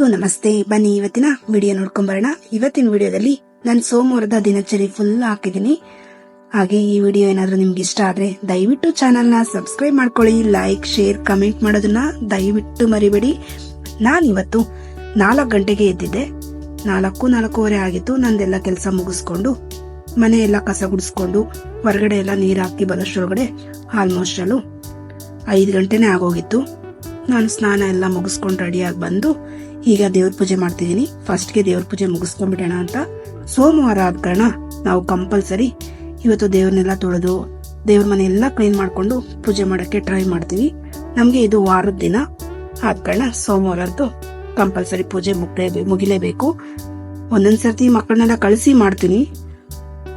ಎಲ್ಲರಿಗೂ ನಮಸ್ತೆ. ಬನ್ನಿ, ಇವತ್ತಿನ ವಿಡಿಯೋ ನೋಡ್ಕೊಂಡ್ ಬರೋಣ. ಇವತ್ತಿನ ವಿಡಿಯೋದಲ್ಲಿ ನಾನು ಸೋಮವಾರದ ದಿನಚರಿ ಫುಲ್ ಹಾಕಿದೀನಿ ಹಾಗೆ ಈ ವಿಡಿಯೋ ಏನಾದ್ರೂ ನಿಮ್ಗೆ ಇಷ್ಟ ಆದ್ರೆ ದಯವಿಟ್ಟು ಚಾನೆಲ್ನ ಸಬ್ಸ್ಕ್ರೈಬ್ ಮಾಡ್ಕೊಳ್ಳಿ ಲೈಕ್ ಶೇರ್ ಕಮೆಂಟ್ ಮಾಡೋದನ್ನ ದಯವಿಟ್ಟು ಮರಿಬೇಡಿ. ನಾನ್ ಇವತ್ತು ನಾಲ್ಕು ಗಂಟೆಗೆ ಎದ್ದಿದ್ದೆ. ನಾಲ್ಕು, ನಾಲ್ಕೂವರೆ ಆಗಿತ್ತು. ನಂದೆಲ್ಲ ಕೆಲಸ ಮುಗಿಸ್ಕೊಂಡು, ಮನೆ ಎಲ್ಲ ಕಸ ಗುಡಿಸ್ಕೊಂಡು, ಹೊರಗಡೆ ಎಲ್ಲ ನೀರ್ ಹಾಕಿ ಬರೋಷ್ಟರೊಳಗಡೆ ಆಲ್ಮೋಸ್ಟ್ ಅಲ್ಲು ಐದು ಗಂಟೆನೆ ಆಗೋಗಿತ್ತು. ನಾನು ಸ್ನಾನ ಎಲ್ಲ ಮುಗಿಸ್ಕೊಂಡು ರೆಡಿಯಾಗಿ ಬಂದು ಈಗ ದೇವ್ರ ಪೂಜೆ ಮಾಡ್ತಿದ್ದೀನಿ. ಫಸ್ಟ್ಗೆ ದೇವ್ರ ಪೂಜೆ ಮುಗಿಸ್ಕೊಂಡ್ಬಿಡೋಣ ಅಂತ. ಸೋಮವಾರ ಆದ ಕಾರಣ ನಾವು ಕಂಪಲ್ಸರಿ ಇವತ್ತು ದೇವ್ರನ್ನೆಲ್ಲ ತೊಳೆದು, ದೇವ್ರ ಮನೆ ಎಲ್ಲ ಕ್ಲೀನ್ ಮಾಡ್ಕೊಂಡು ಪೂಜೆ ಮಾಡಕ್ಕೆ ಟ್ರೈ ಮಾಡ್ತೀವಿ. ನಮಗೆ ಇದು ವಾರದ ದಿನ. ಆದ ಕಾರಣ ಸೋಮವಾರ ಅಂತೂ ಕಂಪಲ್ಸರಿ ಪೂಜೆ ಮುಗ್ಲೇ ಮುಗಿಲೇಬೇಕು. ಒಂದೊಂದ್ಸರ್ತಿ ಮಕ್ಕಳನ್ನೆಲ್ಲ ಕಳಿಸಿ ಮಾಡ್ತೀನಿ.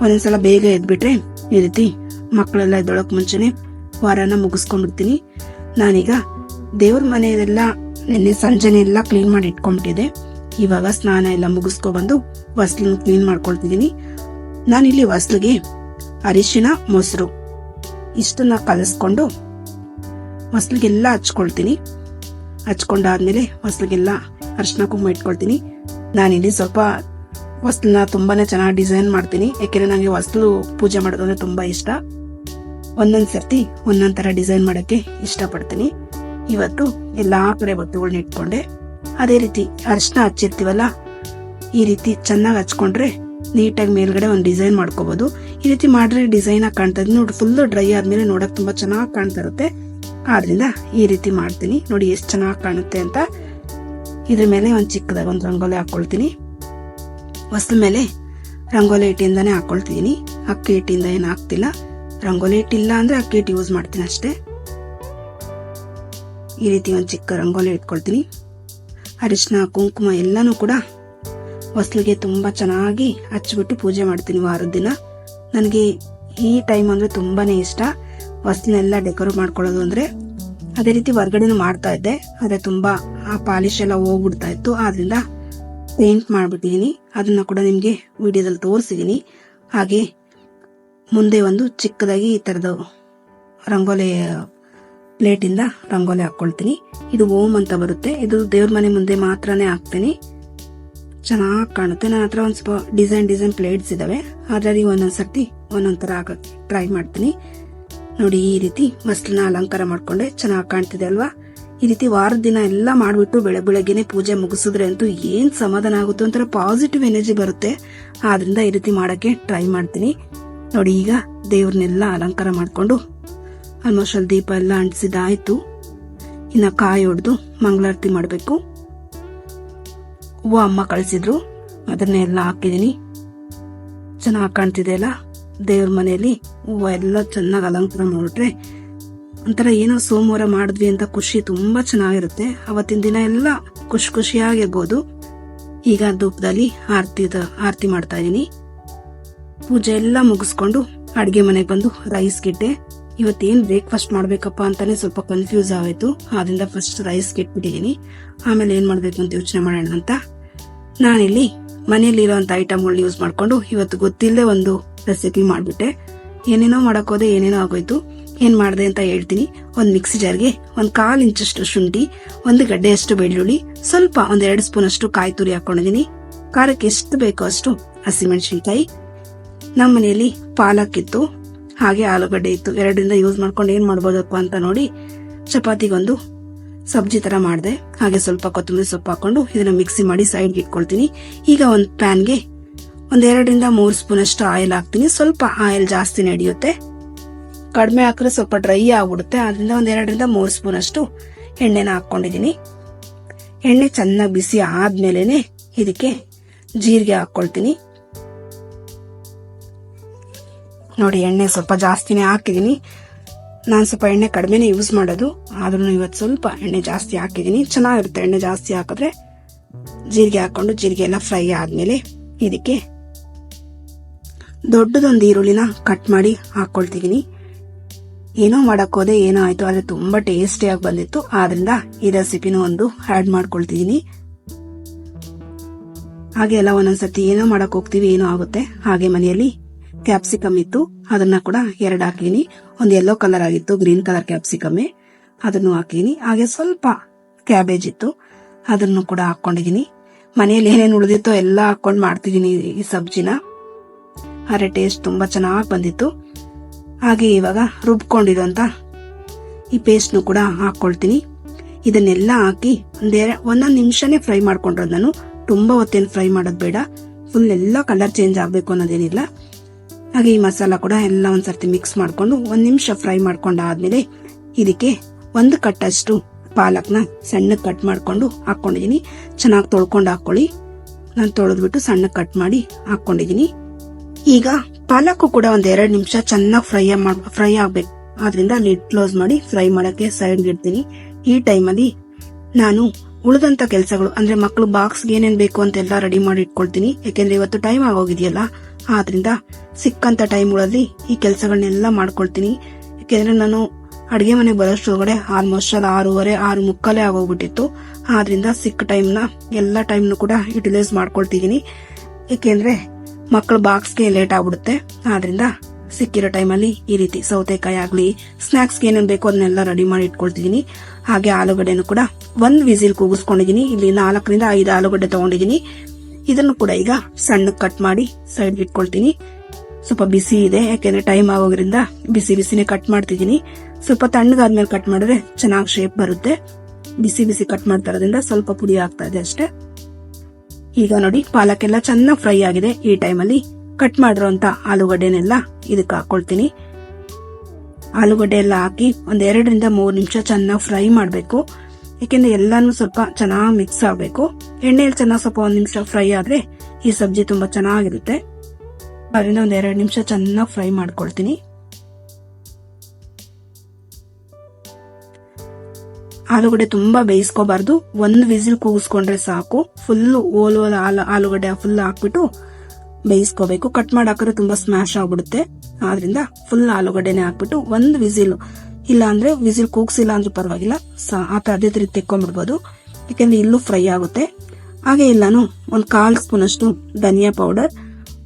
ಒಂದೊಂದ್ಸಲ ಬೇಗ ಎದ್ಬಿಟ್ರೆ ಈ ರೀತಿ ಮಕ್ಕಳೆಲ್ಲ ಎದ್ದೊಳಕ್ಕೆ ಮುಂಚೆನೆ ವಾರನ ಮುಗಿಸ್ಕೊಂಡ್ಬಿಡ್ತೀನಿ. ನಾನೀಗ ದೇವ್ರ ಮನೆಯೆಲ್ಲ ನಿನ್ನೆ ಸಂಜೆನೆ ಎಲ್ಲ ಕ್ಲೀನ್ ಮಾಡಿ ಇಟ್ಕೊಂಡ್ಬಿಟ್ಟಿದೆ ಇವಾಗ ಸ್ನಾನ ಎಲ್ಲ ಮುಗಿಸ್ಕೊ ಬಂದು ಹೊಸ್ಲನ್ನ ಕ್ಲೀನ್ ಮಾಡ್ಕೊಳ್ತಿದ್ದೀನಿ. ನಾನಿಲ್ಲಿ ಹೊಸ್ಲಿಗೆ ಅರಿಶಿನ, ಮೊಸರು ಇಷ್ಟನ್ನ ಕಲಸ್ಕೊಂಡು ಹೊಸ್ಲಿಗೆಲ್ಲ ಹಚ್ಕೊಳ್ತೀನಿ. ಹಚ್ಕೊಂಡಾದ್ಮೇಲೆ ಹೊಸ್ಲಿಗೆಲ್ಲ ಅರಿಶಿನ, ಕುಂಕುಮ ಇಟ್ಕೊಳ್ತೀನಿ. ನಾನಿಲ್ಲಿ ಸ್ವಲ್ಪ ಹೊಸ್ಲನ್ನ ತುಂಬಾನೇ ಚೆನ್ನಾಗಿ ಡಿಸೈನ್ ಮಾಡ್ತೀನಿ. ಯಾಕೆಂದ್ರೆ ನನಗೆ ಹೊಸ್ಲು ಪೂಜೆ ಮಾಡೋದು ತುಂಬ ತುಂಬಾ ಇಷ್ಟ. ಒಂದೊಂದು ಸರ್ತಿ ಒಂದೊಂದು ಥರ ಡಿಸೈನ್ ಮಾಡಕ್ಕೆ ಇಷ್ಟಪಡ್ತೀನಿ. ಇವತ್ತು ಎಲ್ಲಾ ಕಡೆ ಬಟ್ಟೆಗಳನ್ನ ಇಟ್ಕೊಂಡೆ. ಅದೇ ರೀತಿ ಅರಿಶಿನ ಹಚ್ಚಿರ್ತೀವಲ್ಲ, ಈ ರೀತಿ ಚೆನ್ನಾಗಿ ಹಚ್ಕೊಂಡ್ರೆ ನೀಟಾಗಿ ಮೇಲ್ಗಡೆ ಒಂದು ಡಿಸೈನ್ ಮಾಡ್ಕೋಬಹುದು ಈ ರೀತಿ ಮಾಡಿದ್ರೆ ಡಿಸೈನ್ ಆಗಿ ಕಾಣ್ತಾ ಇದೆ ನೋಡಿ ಫುಲ್ ಡ್ರೈ ಆದ್ಮೇಲೆ ನೋಡೋಕೆ ತುಂಬಾ ಚೆನ್ನಾಗಿ ಕಾಣ್ತಾ ಇರುತ್ತೆ. ಆದ್ದರಿಂದ ಈ ರೀತಿ ಮಾಡ್ತೀನಿ. ನೋಡಿ ಎಷ್ಟು ಚೆನ್ನಾಗಿ ಕಾಣುತ್ತೆ ಅಂತ. ಇದ್ರ ಮೇಲೆ ಒಂದು ಚಿಕ್ಕದಾಗ ಒಂದು ರಂಗೋಲಿ ಹಾಕ್ಕೊಳ್ತೀನಿ ಹೊಸದ ಮೇಲೆ ರಂಗೋಲಿ ಹಿಟ್ಟಿಂದಾನೇ ಹಾಕ್ಕೊಳ್ತಿದ್ದೀನಿ ಅಕ್ಕಿ ಹಿಟ್ಟಿಂದ ಏನು ಹಾಕ್ತಿಲ್ಲ. ರಂಗೋಲಿ ಹಿಟ್ಟಿಲ್ಲ ಅಂದ್ರೆ ಅಕ್ಕಿ ಹಿಟ್ಟು ಯೂಸ್ ಮಾಡ್ತೀನಿ ಅಷ್ಟೇ. ಈ ರೀತಿ ಒಂದು ಚಿಕ್ಕ ರಂಗೋಲಿ ಇಟ್ಕೊಳ್ತೀನಿ. ಅರಿಶಿನ, ಕುಂಕುಮ ಎಲ್ಲನೂ ಕೂಡ ಹೊಸ್ಲಿಗೆ ತುಂಬ ಚೆನ್ನಾಗಿ ಹಚ್ಚಿಬಿಟ್ಟು ಪೂಜೆ ಮಾಡ್ತೀನಿ ವಾರದ ದಿನ. ನನಗೆ ಈ ಟೈಮ್ ಅಂದರೆ ತುಂಬಾ ಇಷ್ಟ. ಹೊಸ್ಲನ್ನೆಲ್ಲ ಡೆಕೋರೇಟ್ ಮಾಡ್ಕೊಳ್ಳೋದು ಅಂದರೆ ಅದೇ ರೀತಿ ಹೊರಗಡೆನೂ ಮಾಡ್ತಾ ಇದ್ದೆ. ಆದರೆ ತುಂಬ ಆ ಪಾಲಿಶ್ ಎಲ್ಲ ಹೋಗ್ಬಿಡ್ತಾ ಇತ್ತು. ಆದ್ರಿಂದ ಪೇಂಟ್ ಮಾಡಿಬಿಟ್ಟಿದ್ದೀನಿ ಅದನ್ನ ಕೂಡ ನಿಮಗೆ ವಿಡಿಯೋದಲ್ಲಿ ತೋರಿಸಿದ್ದೀನಿ ಹಾಗೆ ಮುಂದೆ ಒಂದು ಚಿಕ್ಕದಾಗಿ ಈ ತರದ ರಂಗೋಲಿ ಪ್ಲೇಟ್ ಇಂದ ರಂಗೋಲಿ ಹಾಕೊಳ್ತೀನಿ. ಇದು ಓಮ್ ಅಂತ ಬರುತ್ತೆ. ಇದು ದೇವ್ರ ಮನೆ ಮುಂದೆ ಮಾತ್ರನೇ ಹಾಕ್ತೀನಿ. ಚೆನ್ನಾಗಿ ಕಾಣುತ್ತೆ. ನನ್ನ ಹತ್ರ ಒಂದು ಸ್ವಲ್ಪ ಡಿಸೈನ್ ಡಿಸೈನ್ ಪ್ಲೇಟ್ಸ್ ಇದಾವೆ. ಅದರಲ್ಲಿ ಒಂದೊಂದು ಸರ್ತಿ ಒಂದೊಂದು ಥರ ಟ್ರೈ ಮಾಡ್ತೀನಿ. ನೋಡಿ, ಈ ರೀತಿ ಮಸ್ಲನ್ನ ಅಲಂಕಾರ ಮಾಡಿಕೊಂಡೆ. ಚೆನ್ನಾಗಿ ಕಾಣ್ತಿದೆ ಅಲ್ವಾ? ಈ ರೀತಿ ವಾರದ ದಿನ ಎಲ್ಲ ಮಾಡಿಬಿಟ್ಟು ಬೆಳಗ್ಗೆ ಬೆಳಗ್ಗೆನೆ ಪೂಜೆ ಮುಗಿಸಿದ್ರೆ ಅಂತೂ ಏನು ಸಮಾಧಾನ ಆಗುತ್ತೆ. ಒಂಥರ ಪಾಸಿಟಿವ್ ಎನರ್ಜಿ ಬರುತ್ತೆ. ಆದ್ರಿಂದ ಈ ರೀತಿ ಮಾಡಕ್ಕೆ ಟ್ರೈ ಮಾಡ್ತೀನಿ. ನೋಡಿ, ಈಗ ದೇವ್ರನ್ನೆಲ್ಲ ಅಲಂಕಾರ ಮಾಡ್ಕೊಂಡು ಆಲ್ಮೋಸ್ಟ್ ಅಲ್ಲಿ ದೀಪ ಎಲ್ಲ ಅಂಟಿಸಿದಾಯ್ತು ಇನ್ನ ಕಾಯಿ ಹೊಡೆದು ಮಂಗಳಾರತಿ ಮಾಡಬೇಕು. ಹೂವು ಅಮ್ಮ ಕಳಿಸಿದ್ರು. ಅದನ್ನೆಲ್ಲ ಹಾಕಿದ್ದೀನಿ. ಚೆನ್ನಾಗಿ ಕಾಣ್ತಿದೆ ಅಲ್ಲ? ದೇವ್ರ ಮನೆಯಲ್ಲಿ ಹೂವು ಎಲ್ಲ ಚೆನ್ನಾಗಿ ಅಲಂಕಾರ ಮಾಡಿಬಿಟ್ರೆ ಒಂಥರ ಏನೋ ಸೋಮವಾರ ಮಾಡಿದ್ವಿ ಅಂತ ಖುಷಿ ತುಂಬ ಚೆನ್ನಾಗಿರುತ್ತೆ. ಅವತ್ತಿನ ದಿನ ಎಲ್ಲ ಖುಷಿ ಖುಷಿಯಾಗಿರ್ಬೋದು ಈಗ ಧೂಪದಲ್ಲಿ ಆರತಿ ಆರತಿ ಮಾಡ್ತಾ ಇದ್ದೀನಿ. ಪೂಜೆ ಎಲ್ಲ ಮುಗಿಸ್ಕೊಂಡು ಅಡುಗೆ ಮನೆಗೆ ಬಂದು ರೈಸ್ ಗಿಟ್ಟೆ ಇವತ್ತೇನ್ ಬ್ರೇಕ್ಫಾಸ್ಟ್ ಮಾಡ್ಬೇಕಪ್ಪ ಅಂತಾನೆ ಸ್ವಲ್ಪ ಕನ್ಫ್ಯೂಸ್ ಆಯ್ತು ಆದ್ರಿಂದ ಫಸ್ಟ್ ರೈಸ್ ಕೆಟ್ಬಿಟ್ಟಿದೀನಿ. ಆಮೇಲೆ ಏನ್ ಮಾಡ್ಬೇಕು ಅಂತ ಯೋಚನೆ ಮಾಡೋಣ ಅಂತ. ನಾನಿಲ್ಲಿ ಮನೆಯಲ್ಲಿರುವಂತ ಐಟಮ್ಗಳನ್ನ ಯೂಸ್ ಮಾಡ್ಕೊಂಡು ಇವತ್ತು ಗೊತ್ತಿಲ್ಲದೆ ಒಂದು ರೆಸಿಪಿ ಮಾಡ್ಬಿಟ್ಟೆ. ಏನೇನೋ ಮಾಡೋಕ್ಕೋದೆ ಏನೇನೋ ಆಗೋಯ್ತು. ಏನ್ ಮಾಡ್ದೆ ಅಂತ ಹೇಳ್ತೀನಿ. ಒಂದ್ ಮಿಕ್ಸಿ ಜಾರ್ಗೆ ಒಂದ್ ಕಾಲ್ ಇಂಚಷ್ಟು ಶುಂಠಿ, ಒಂದು ಗಡ್ಡೆಯಷ್ಟು ಬೆಳ್ಳುಳ್ಳಿ, ಸ್ವಲ್ಪ ಒಂದ್ ಎರಡು ಸ್ಪೂನ್ ಅಷ್ಟು ಕಾಯಿ ತುರಿ ಹಾಕೊಂಡಿದೀನಿ. ಖಾರಕ್ಕೆ ಎಷ್ಟು ಬೇಕೋ ಅಷ್ಟು ಹಸಿಮೆಣಸಿನ್ಕಾಯಿ. ನಮ್ಮ ಮನೆಯಲ್ಲಿ ಪಾಲಕ್ ಇತ್ತು. ಹಾಗೆ ಆಲೂಗಡ್ಡೆ ಇತ್ತು. ಎರಡರಿಂದ ಯೂಸ್ ಮಾಡ್ಕೊಂಡು ಏನು ಮಾಡ್ಬೋದಪ್ಪ ಅಂತ ನೋಡಿ ಚಪಾತಿಗೊಂದು ಸಬ್ಜಿ ತರ ಮಾಡಿದೆ. ಹಾಗೆ ಸ್ವಲ್ಪ ಕೊತ್ತಂಬರಿ ಸೊಪ್ಪು ಹಾಕೊಂಡು ಇದನ್ನ ಮಿಕ್ಸಿ ಮಾಡಿ ಸೈಡ್ಗೆ ಇಟ್ಕೊಳ್ತೀನಿ. ಈಗ ಒಂದು ಪ್ಯಾನ್ಗೆ ಒಂದೆರಡರಿಂದ ಮೂರು ಸ್ಪೂನ್ ಅಷ್ಟು ಆಯಿಲ್ ಹಾಕ್ತೀನಿ. ಸ್ವಲ್ಪ ಆಯಿಲ್ ಜಾಸ್ತಿ ನಡೆಯುತ್ತೆ. ಕಡಿಮೆ ಹಾಕಿದ್ರೆ ಸ್ವಲ್ಪ ಡ್ರೈ ಆಗ್ಬಿಡುತ್ತೆ. ಅದರಿಂದ ಒಂದ್ ಎರಡರಿಂದ ಮೂರು ಸ್ಪೂನ್ ಅಷ್ಟು ಎಣ್ಣೆನ ಹಾಕೊಂಡಿದೀನಿ ಎಣ್ಣೆ ಚೆನ್ನಾಗಿ ಬಿಸಿ ಆದ್ಮೇಲೆನೆ ಇದಕ್ಕೆ ಜೀರಿಗೆ ಹಾಕೊಳ್ತೀನಿ ನೋಡಿ, ಎಣ್ಣೆ ಸ್ವಲ್ಪ ಜಾಸ್ತಿನೇ ಹಾಕಿದ್ದೀನಿ. ನಾನು ಸ್ವಲ್ಪ ಎಣ್ಣೆ ಕಡಿಮೆನೇ ಯೂಸ್ ಮಾಡೋದು. ಆದ್ರೂ ಇವತ್ತು ಸ್ವಲ್ಪ ಎಣ್ಣೆ ಜಾಸ್ತಿ ಹಾಕಿದ್ದೀನಿ. ಚೆನ್ನಾಗಿರುತ್ತೆ ಎಣ್ಣೆ ಜಾಸ್ತಿ ಹಾಕಿದ್ರೆ ಜೀರಿಗೆ ಹಾಕೊಂಡು ಜೀರಿಗೆ ಎಲ್ಲ ಫ್ರೈ ಆದ್ಮೇಲೆ ಇದಕ್ಕೆ ದೊಡ್ಡದೊಂದು ಈರುಳ್ಳಿನ ಕಟ್ ಮಾಡಿ ಹಾಕ್ಕೊಳ್ತಿದ್ದೀನಿ ಏನೋ ಮಾಡೋಕ್ಕೋದೆ ಏನೋ ಆಯಿತು, ಆದರೆ ತುಂಬ ಟೇಸ್ಟಿಯಾಗಿ ಬಂದಿತ್ತು. ಆದ್ರಿಂದ ಈ ರೆಸಿಪಿನೂ ಒಂದು ಆ್ಯಡ್ ಮಾಡ್ಕೊಳ್ತಿದ್ದೀನಿ. ಹಾಗೆ ಎಲ್ಲ ಒಂದೊಂದ್ಸತಿ ಏನೋ ಮಾಡೋಕ್ಕೋಗ್ತೀವಿ ಏನೋ ಆಗುತ್ತೆ, ಹಾಗೆ ಮನೆಯಲ್ಲಿ ಕ್ಯಾಪ್ಸಿಕಮ್ ಇತ್ತು. ಅದನ್ನ ಕೂಡ ಎರಡು ಹಾಕಿನಿ. ಒಂದು ಯೆಲ್ಲೋ ಕಲರ್ ಆಗಿತ್ತು ಗ್ರೀನ್ ಕಲರ್ ಕ್ಯಾಪ್ಸಿಕಮ್ ಅದನ್ನು ಹಾಕಿನಿ. ಹಾಗೆ ಸ್ವಲ್ಪ ಕ್ಯಾಬೇಜ್ ಇತ್ತು. ಅದನ್ನು ಕೂಡ ಹಾಕೊಂಡಿದೀನಿ ಮನೆಯಲ್ಲಿ ಏನೇನು ಉಳಿದಿತ್ತೋ ಎಲ್ಲ ಹಾಕೊಂಡು ಮಾಡ್ತಿದ್ದೀನಿ ಈ ಸಬ್ಜಿನ. ಅರೆ ಟೇಸ್ಟ್ ತುಂಬಾ ಚೆನ್ನಾಗಿ ಬಂದಿತ್ತು. ಹಾಗೆ ಇವಾಗ ರುಬ್ಕೊಂಡಿರೋಂತ ಈ ಪೇಸ್ಟ್ನು ಕೂಡ ಹಾಕ್ಕೊಳ್ತೀನಿ. ಇದನ್ನೆಲ್ಲ ಹಾಕಿ ಒಂದೇ ಒಂದೊಂದು ನಿಮಿಷನೇ ಫ್ರೈ ಮಾಡ್ಕೊಂಡ್ರೆ ನಾನು. ತುಂಬಾ ಹೊತ್ತೇನು ಫ್ರೈ ಮಾಡೋದು ಬೇಡ. ಫುಲ್ ಎಲ್ಲ ಕಲರ್ ಚೇಂಜ್ ಆಗಬೇಕು ಅನ್ನೋದೇನಿಲ್ಲ. ಹಾಗೆ ಈ ಮಸಾಲ ಕೂಡ ಎಲ್ಲ ಒಂದ್ಸರ್ತಿ ಮಿಕ್ಸ್ ಮಾಡ್ಕೊಂಡು ಒಂದ್ ನಿಮಿಷ ಫ್ರೈ ಮಾಡ್ಕೊಂಡಾದ್ಮೇಲೆ ಇದಕ್ಕೆ ಒಂದು ಕಟ್ಟಷ್ಟು ಪಾಲಕ್ನ ಸಣ್ಣ ಕಟ್ ಮಾಡ್ಕೊಂಡು ಹಾಕೊಂಡಿದೀನಿ ಚೆನ್ನಾಗಿ ತೊಳ್ಕೊಂಡು ಹಾಕೊಳ್ಳಿ. ನಾನು ತೊಳೆದ್ಬಿಟ್ಟು ಸಣ್ಣ ಕಟ್ ಮಾಡಿ ಹಾಕೊಂಡಿದೀನಿ ಈಗ ಪಾಲಕ್ಕು ಕೂಡ ಒಂದ್ ಎರಡ್ ನಿಮಿಷ ಚೆನ್ನಾಗಿ ಫ್ರೈ ಫ್ರೈ ಆಗ್ಬೇಕು. ಆದ್ರಿಂದ ಲಿಡ್ ಕ್ಲೋಸ್ ಮಾಡಿ ಫ್ರೈ ಮಾಡಕ್ಕೆ ಸೈಡ್ ಇಡ್ತೀನಿ. ಈ ಟೈಮಲ್ಲಿ ನಾನು ಉಳಿದಂತ ಕೆಲಸಗಳು, ಅಂದ್ರೆ ಮಕ್ಕಳು ಬಾಕ್ಸ್ಗೆ ಏನೇನ್ ಬೇಕು ಅಂತೆಲ್ಲ ರೆಡಿ ಮಾಡಿ ಇಟ್ಕೊಳ್ತೀನಿ. ಯಾಕೆಂದ್ರೆ ಇವತ್ತು ಟೈಮ್ ಆಗೋಗಿದೆಯಲ್ಲ. ಆದ್ರಿಂದ ಸಿಕ್ಕಂತ ಟೈಮ್ಗಳಲ್ಲಿ ಈ ಕೆಲಸಗಳನ್ನೆಲ್ಲ ಮಾಡ್ಕೊಳ್ತೀನಿ. ಯಾಕೆಂದ್ರೆ ನಾನು ಅಡುಗೆ ಮನೆಗೆ ಬರೋಷ್ಟ್ರೊಳಗಡೆ ಆಲ್ಮೋಸ್ಟ್ ಅಲ್ಲಿ ಆರೂವರೆ, ಆರು ಮುಕ್ಕಾಲೇ ಆಗೋಗ್ಬಿಟ್ಟಿತ್ತು. ಆದ್ರಿಂದ ಸಿಕ್ಕ ಟೈಮ್ನ ಎಲ್ಲ ಟೈಮ್ನು ಕೂಡ ಯುಟಿಲೈಸ್ ಮಾಡ್ಕೊಳ್ತಿದೀನಿ ಯಾಕೆಂದ್ರೆ ಮಕ್ಕಳು ಬಾಕ್ಸ್ಗೆ ಲೇಟ್ ಆಗ್ಬಿಡುತ್ತೆ. ಆದ್ರಿಂದ ಸಿಕ್ಕಿರೋ ಟೈಮಲ್ಲಿ ಈ ರೀತಿ ಸೌತೆಕಾಯಿ ಆಗಲಿ ಸ್ನಾಕ್ಸ್ಗೆ ಏನೇನು ಬೇಕೋ ಅದನ್ನೆಲ್ಲ ರೆಡಿ ಮಾಡಿ ಇಟ್ಕೊಳ್ತಿದ್ದೀನಿ. ಹಾಗೆ ಆಲೂಗಡ್ಡೆನು ಕೂಡ ಒಂದು ವಿಸಿಲ್ ಕೂಗಿಸ್ಕೊಂಡಿದ್ದೀನಿ. ಇಲ್ಲಿ ನಾಲ್ಕರಿಂದ ಐದು ಆಲೂಗಡ್ಡೆ ತಗೊಂಡಿದೀನಿ ಇದನ್ನು ಕೂಡ ಈಗ ಸಣ್ಣ ಕಟ್ ಮಾಡಿ ಸೈಡ್ ಇಟ್ಕೊಳ್ತೀನಿ. ಸ್ವಲ್ಪ ಬಿಸಿ ಇದೆ, ಯಾಕೆಂದ್ರೆ ಟೈಮ್ ಆಗೋದ್ರಿಂದ ಬಿಸಿ ಬಿಸಿನೇ ಕಟ್ ಮಾಡ್ತಿದ್ದೀನಿ. ಸ್ವಲ್ಪ ತಣ್ಣಗಾದ್ಮೇಲೆ ಕಟ್ ಮಾಡಿದ್ರೆ ಚೆನ್ನಾಗಿ ಶೇಪ್ ಬರುತ್ತೆ. ಬಿಸಿ ಬಿಸಿ ಕಟ್ ಮಾಡ್ತಾ ಇರೋದ್ರಿಂದ ಸ್ವಲ್ಪ ಪುಡಿ ಆಗ್ತಾ ಇದೆ ಅಷ್ಟೇ. ಈಗ ನೋಡಿ ಪಾಲಕ್ ಎಲ್ಲ ಚೆನ್ನಾಗಿ ಫ್ರೈ ಆಗಿದೆ. ಈ ಟೈಮಲ್ಲಿ ಕಟ್ ಮಾಡಿರೋಂತ ಆಲೂಗಡ್ಡೆನೆಲ್ಲ ಇದಕ್ಕೆ ಹಾಕೊಳ್ತೀನಿ. ಆಲೂಗಡ್ಡೆ ಎಲ್ಲ ಹಾಕಿ ಒಂದ್ ಎರಡರಿಂದ ಮೂರ್ ನಿಮಿಷ ಚೆನ್ನಾಗಿ ಫ್ರೈ ಮಾಡಬೇಕು. ಯಾಕೆಂದ್ರೆ ಎಲ್ಲಾನು ಸ್ವಲ್ಪ ಚೆನ್ನಾಗಿ ಮಿಕ್ಸ್ ಆಗಬೇಕು. ಎಣ್ಣೆಯಲ್ಲಿ ಚೆನ್ನಾಗಿ ಸ್ವಲ್ಪ ಒಂದು ನಿಮಿಷ ಫ್ರೈ ಆದ್ರೆ ಈ ಸಬ್ಜಿ ತುಂಬಾ ಚೆನ್ನಾಗಿರುತ್ತೆ. ಅದರಿಂದ ಒಂದು ಎರಡು ನಿಮಿಷ ಚೆನ್ನಾಗಿ ಫ್ರೈ ಮಾಡ್ಕೊಳ್ತೀನಿ. ಆಲೂಗಡ್ಡೆ ತುಂಬಾ ಬೇಯಿಸ್ಕೋಬಾರ್ದು. ಒಂದು ವಿಸಿಲ್ ಕೂಗಿಸ್ಕೊಂಡ್ರೆ ಸಾಕು. ಫುಲ್ ಓಲ್ ಓಲ್ ಆಲು- ಆಲೂಗಡ್ಡೆ ಫುಲ್ ಹಾಕ್ಬಿಟ್ಟು ಬೇಯಿಸ್ಕೋಬೇಕು. ಕಟ್ ಮಾಡಿ ಹಾಕಿದ್ರೆ ತುಂಬಾ ಸ್ಮ್ಯಾಶ್ ಆಗ್ಬಿಡುತ್ತೆ. ಆದ್ರಿಂದ ಫುಲ್ ಆಲೂಗಡ್ಡೆನೆ ಹಾಕ್ಬಿಟ್ಟು ಒಂದು ವಿಸಿಲ್ ಇಲ್ಲ ಅಂದ್ರೆ ವಿಸಿಲ್ ಕೂಗ್ಸಿಲ್ಲ ಅಂದ್ರೆ ಪರವಾಗಿಲ್ಲ. ಆ ಆತ ಅದೇ ರೀತಿ ತೆಕ್ಕೊಂಡ್ಬಿಡ್ಬೋದು. ಯಾಕಂದ್ರೆ ಇಲ್ಲೂ ಫ್ರೈ ಆಗುತ್ತೆ. ಹಾಗೆ ಇಲ್ಲಾನು ಒಂದು ಕಾಲ್ ಸ್ಪೂನ್ ಅಷ್ಟು ಧನಿಯಾ ಪೌಡರ್,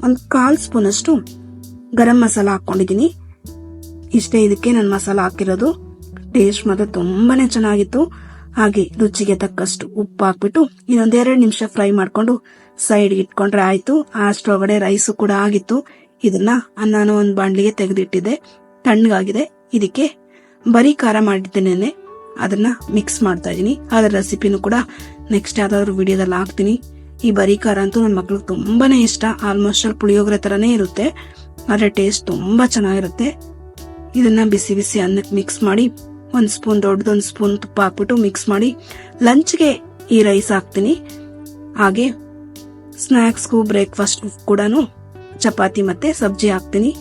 ಒಂದು ಕಾಲ್ ಸ್ಪೂನ್ ಅಷ್ಟು ಗರಂ ಮಸಾಲ ಹಾಕೊಂಡಿದೀನಿ ಇಷ್ಟೇ ಇದಕ್ಕೆ ನಾನು ಮಸಾಲ ಹಾಕಿರೋದು. ಟೇಸ್ಟ್ ಮಾತ್ರ ತುಂಬಾನೇ ಚೆನ್ನಾಗಿತ್ತು. ಹಾಗೆ ರುಚಿಗೆ ತಕ್ಕಷ್ಟು ಉಪ್ಪು ಹಾಕ್ಬಿಟ್ಟು ಇನ್ನೊಂದೆರಡು ನಿಮಿಷ ಫ್ರೈ ಮಾಡ್ಕೊಂಡು ಸೈಡ್ಗೆ ಇಟ್ಕೊಂಡ್ರೆ ಆಯ್ತು. ಅಷ್ಟರೊಳಗಡೆ ರೈಸು ಕೂಡ ಆಗಿತ್ತು. ಇದನ್ನ ನಾನು ಒಂದು ಬಾಂಡ್ಲಿಗೆ ತೆಗೆದಿಟ್ಟಿದ್ದೆ ತಣ್ಣಗಾಗಿದೆ. ಇದಕ್ಕೆ ಬರೀ ಖಾರ ಮಾಡಿದ್ದೇನೆ. ಅದನ್ನ ಮಿಕ್ಸ್ ಮಾಡ್ತಾ ಇದೀನಿ ಅದರ ರೆಸಿಪಿನೂ ಕೂಡ ನೆಕ್ಸ್ಟ್ ಯಾವ್ದಾದ್ರು ವಿಡಿಯೋದಲ್ಲಿ ಹಾಕ್ತೀನಿ. ಈ ಬರೀ ಖಾರ ಅಂತೂ ನನ್ನ ಮಕ್ಳಿಗೆ ತುಂಬಾನೇ ಇಷ್ಟ. ಆಲ್ಮೋಸ್ಟ್ ಅಲ್ಲಿ ಪುಳಿಯೋಗರೆ ತರನೇ ಇರುತ್ತೆ. ಅದರ ಟೇಸ್ಟ್ ತುಂಬಾ ಚೆನ್ನಾಗಿರುತ್ತೆ. ಇದನ್ನ ಬಿಸಿ ಬಿಸಿ ಅನ್ನಕ್ಕೆ ಮಿಕ್ಸ್ ಮಾಡಿ, ಒಂದು ಸ್ಪೂನ್ ದೊಡ್ಡದೊಂದು ಸ್ಪೂನ್ ತುಪ್ಪ ಹಾಕ್ಬಿಟ್ಟು ಮಿಕ್ಸ್ ಮಾಡಿ ಲಂಚ್ಗೆ ಈ ರೈಸ್ ಹಾಕ್ತೀನಿ. ಹಾಗೆ ಸ್ನಾಕ್ಸ್ಗೂ ಬ್ರೇಕ್ಫಾಸ್ಟ್ ಕೂಡ ಚಪಾತಿ ಮತ್ತೆ ಸಬ್ಜಿ ಹಾಕ್ತೀನಿ.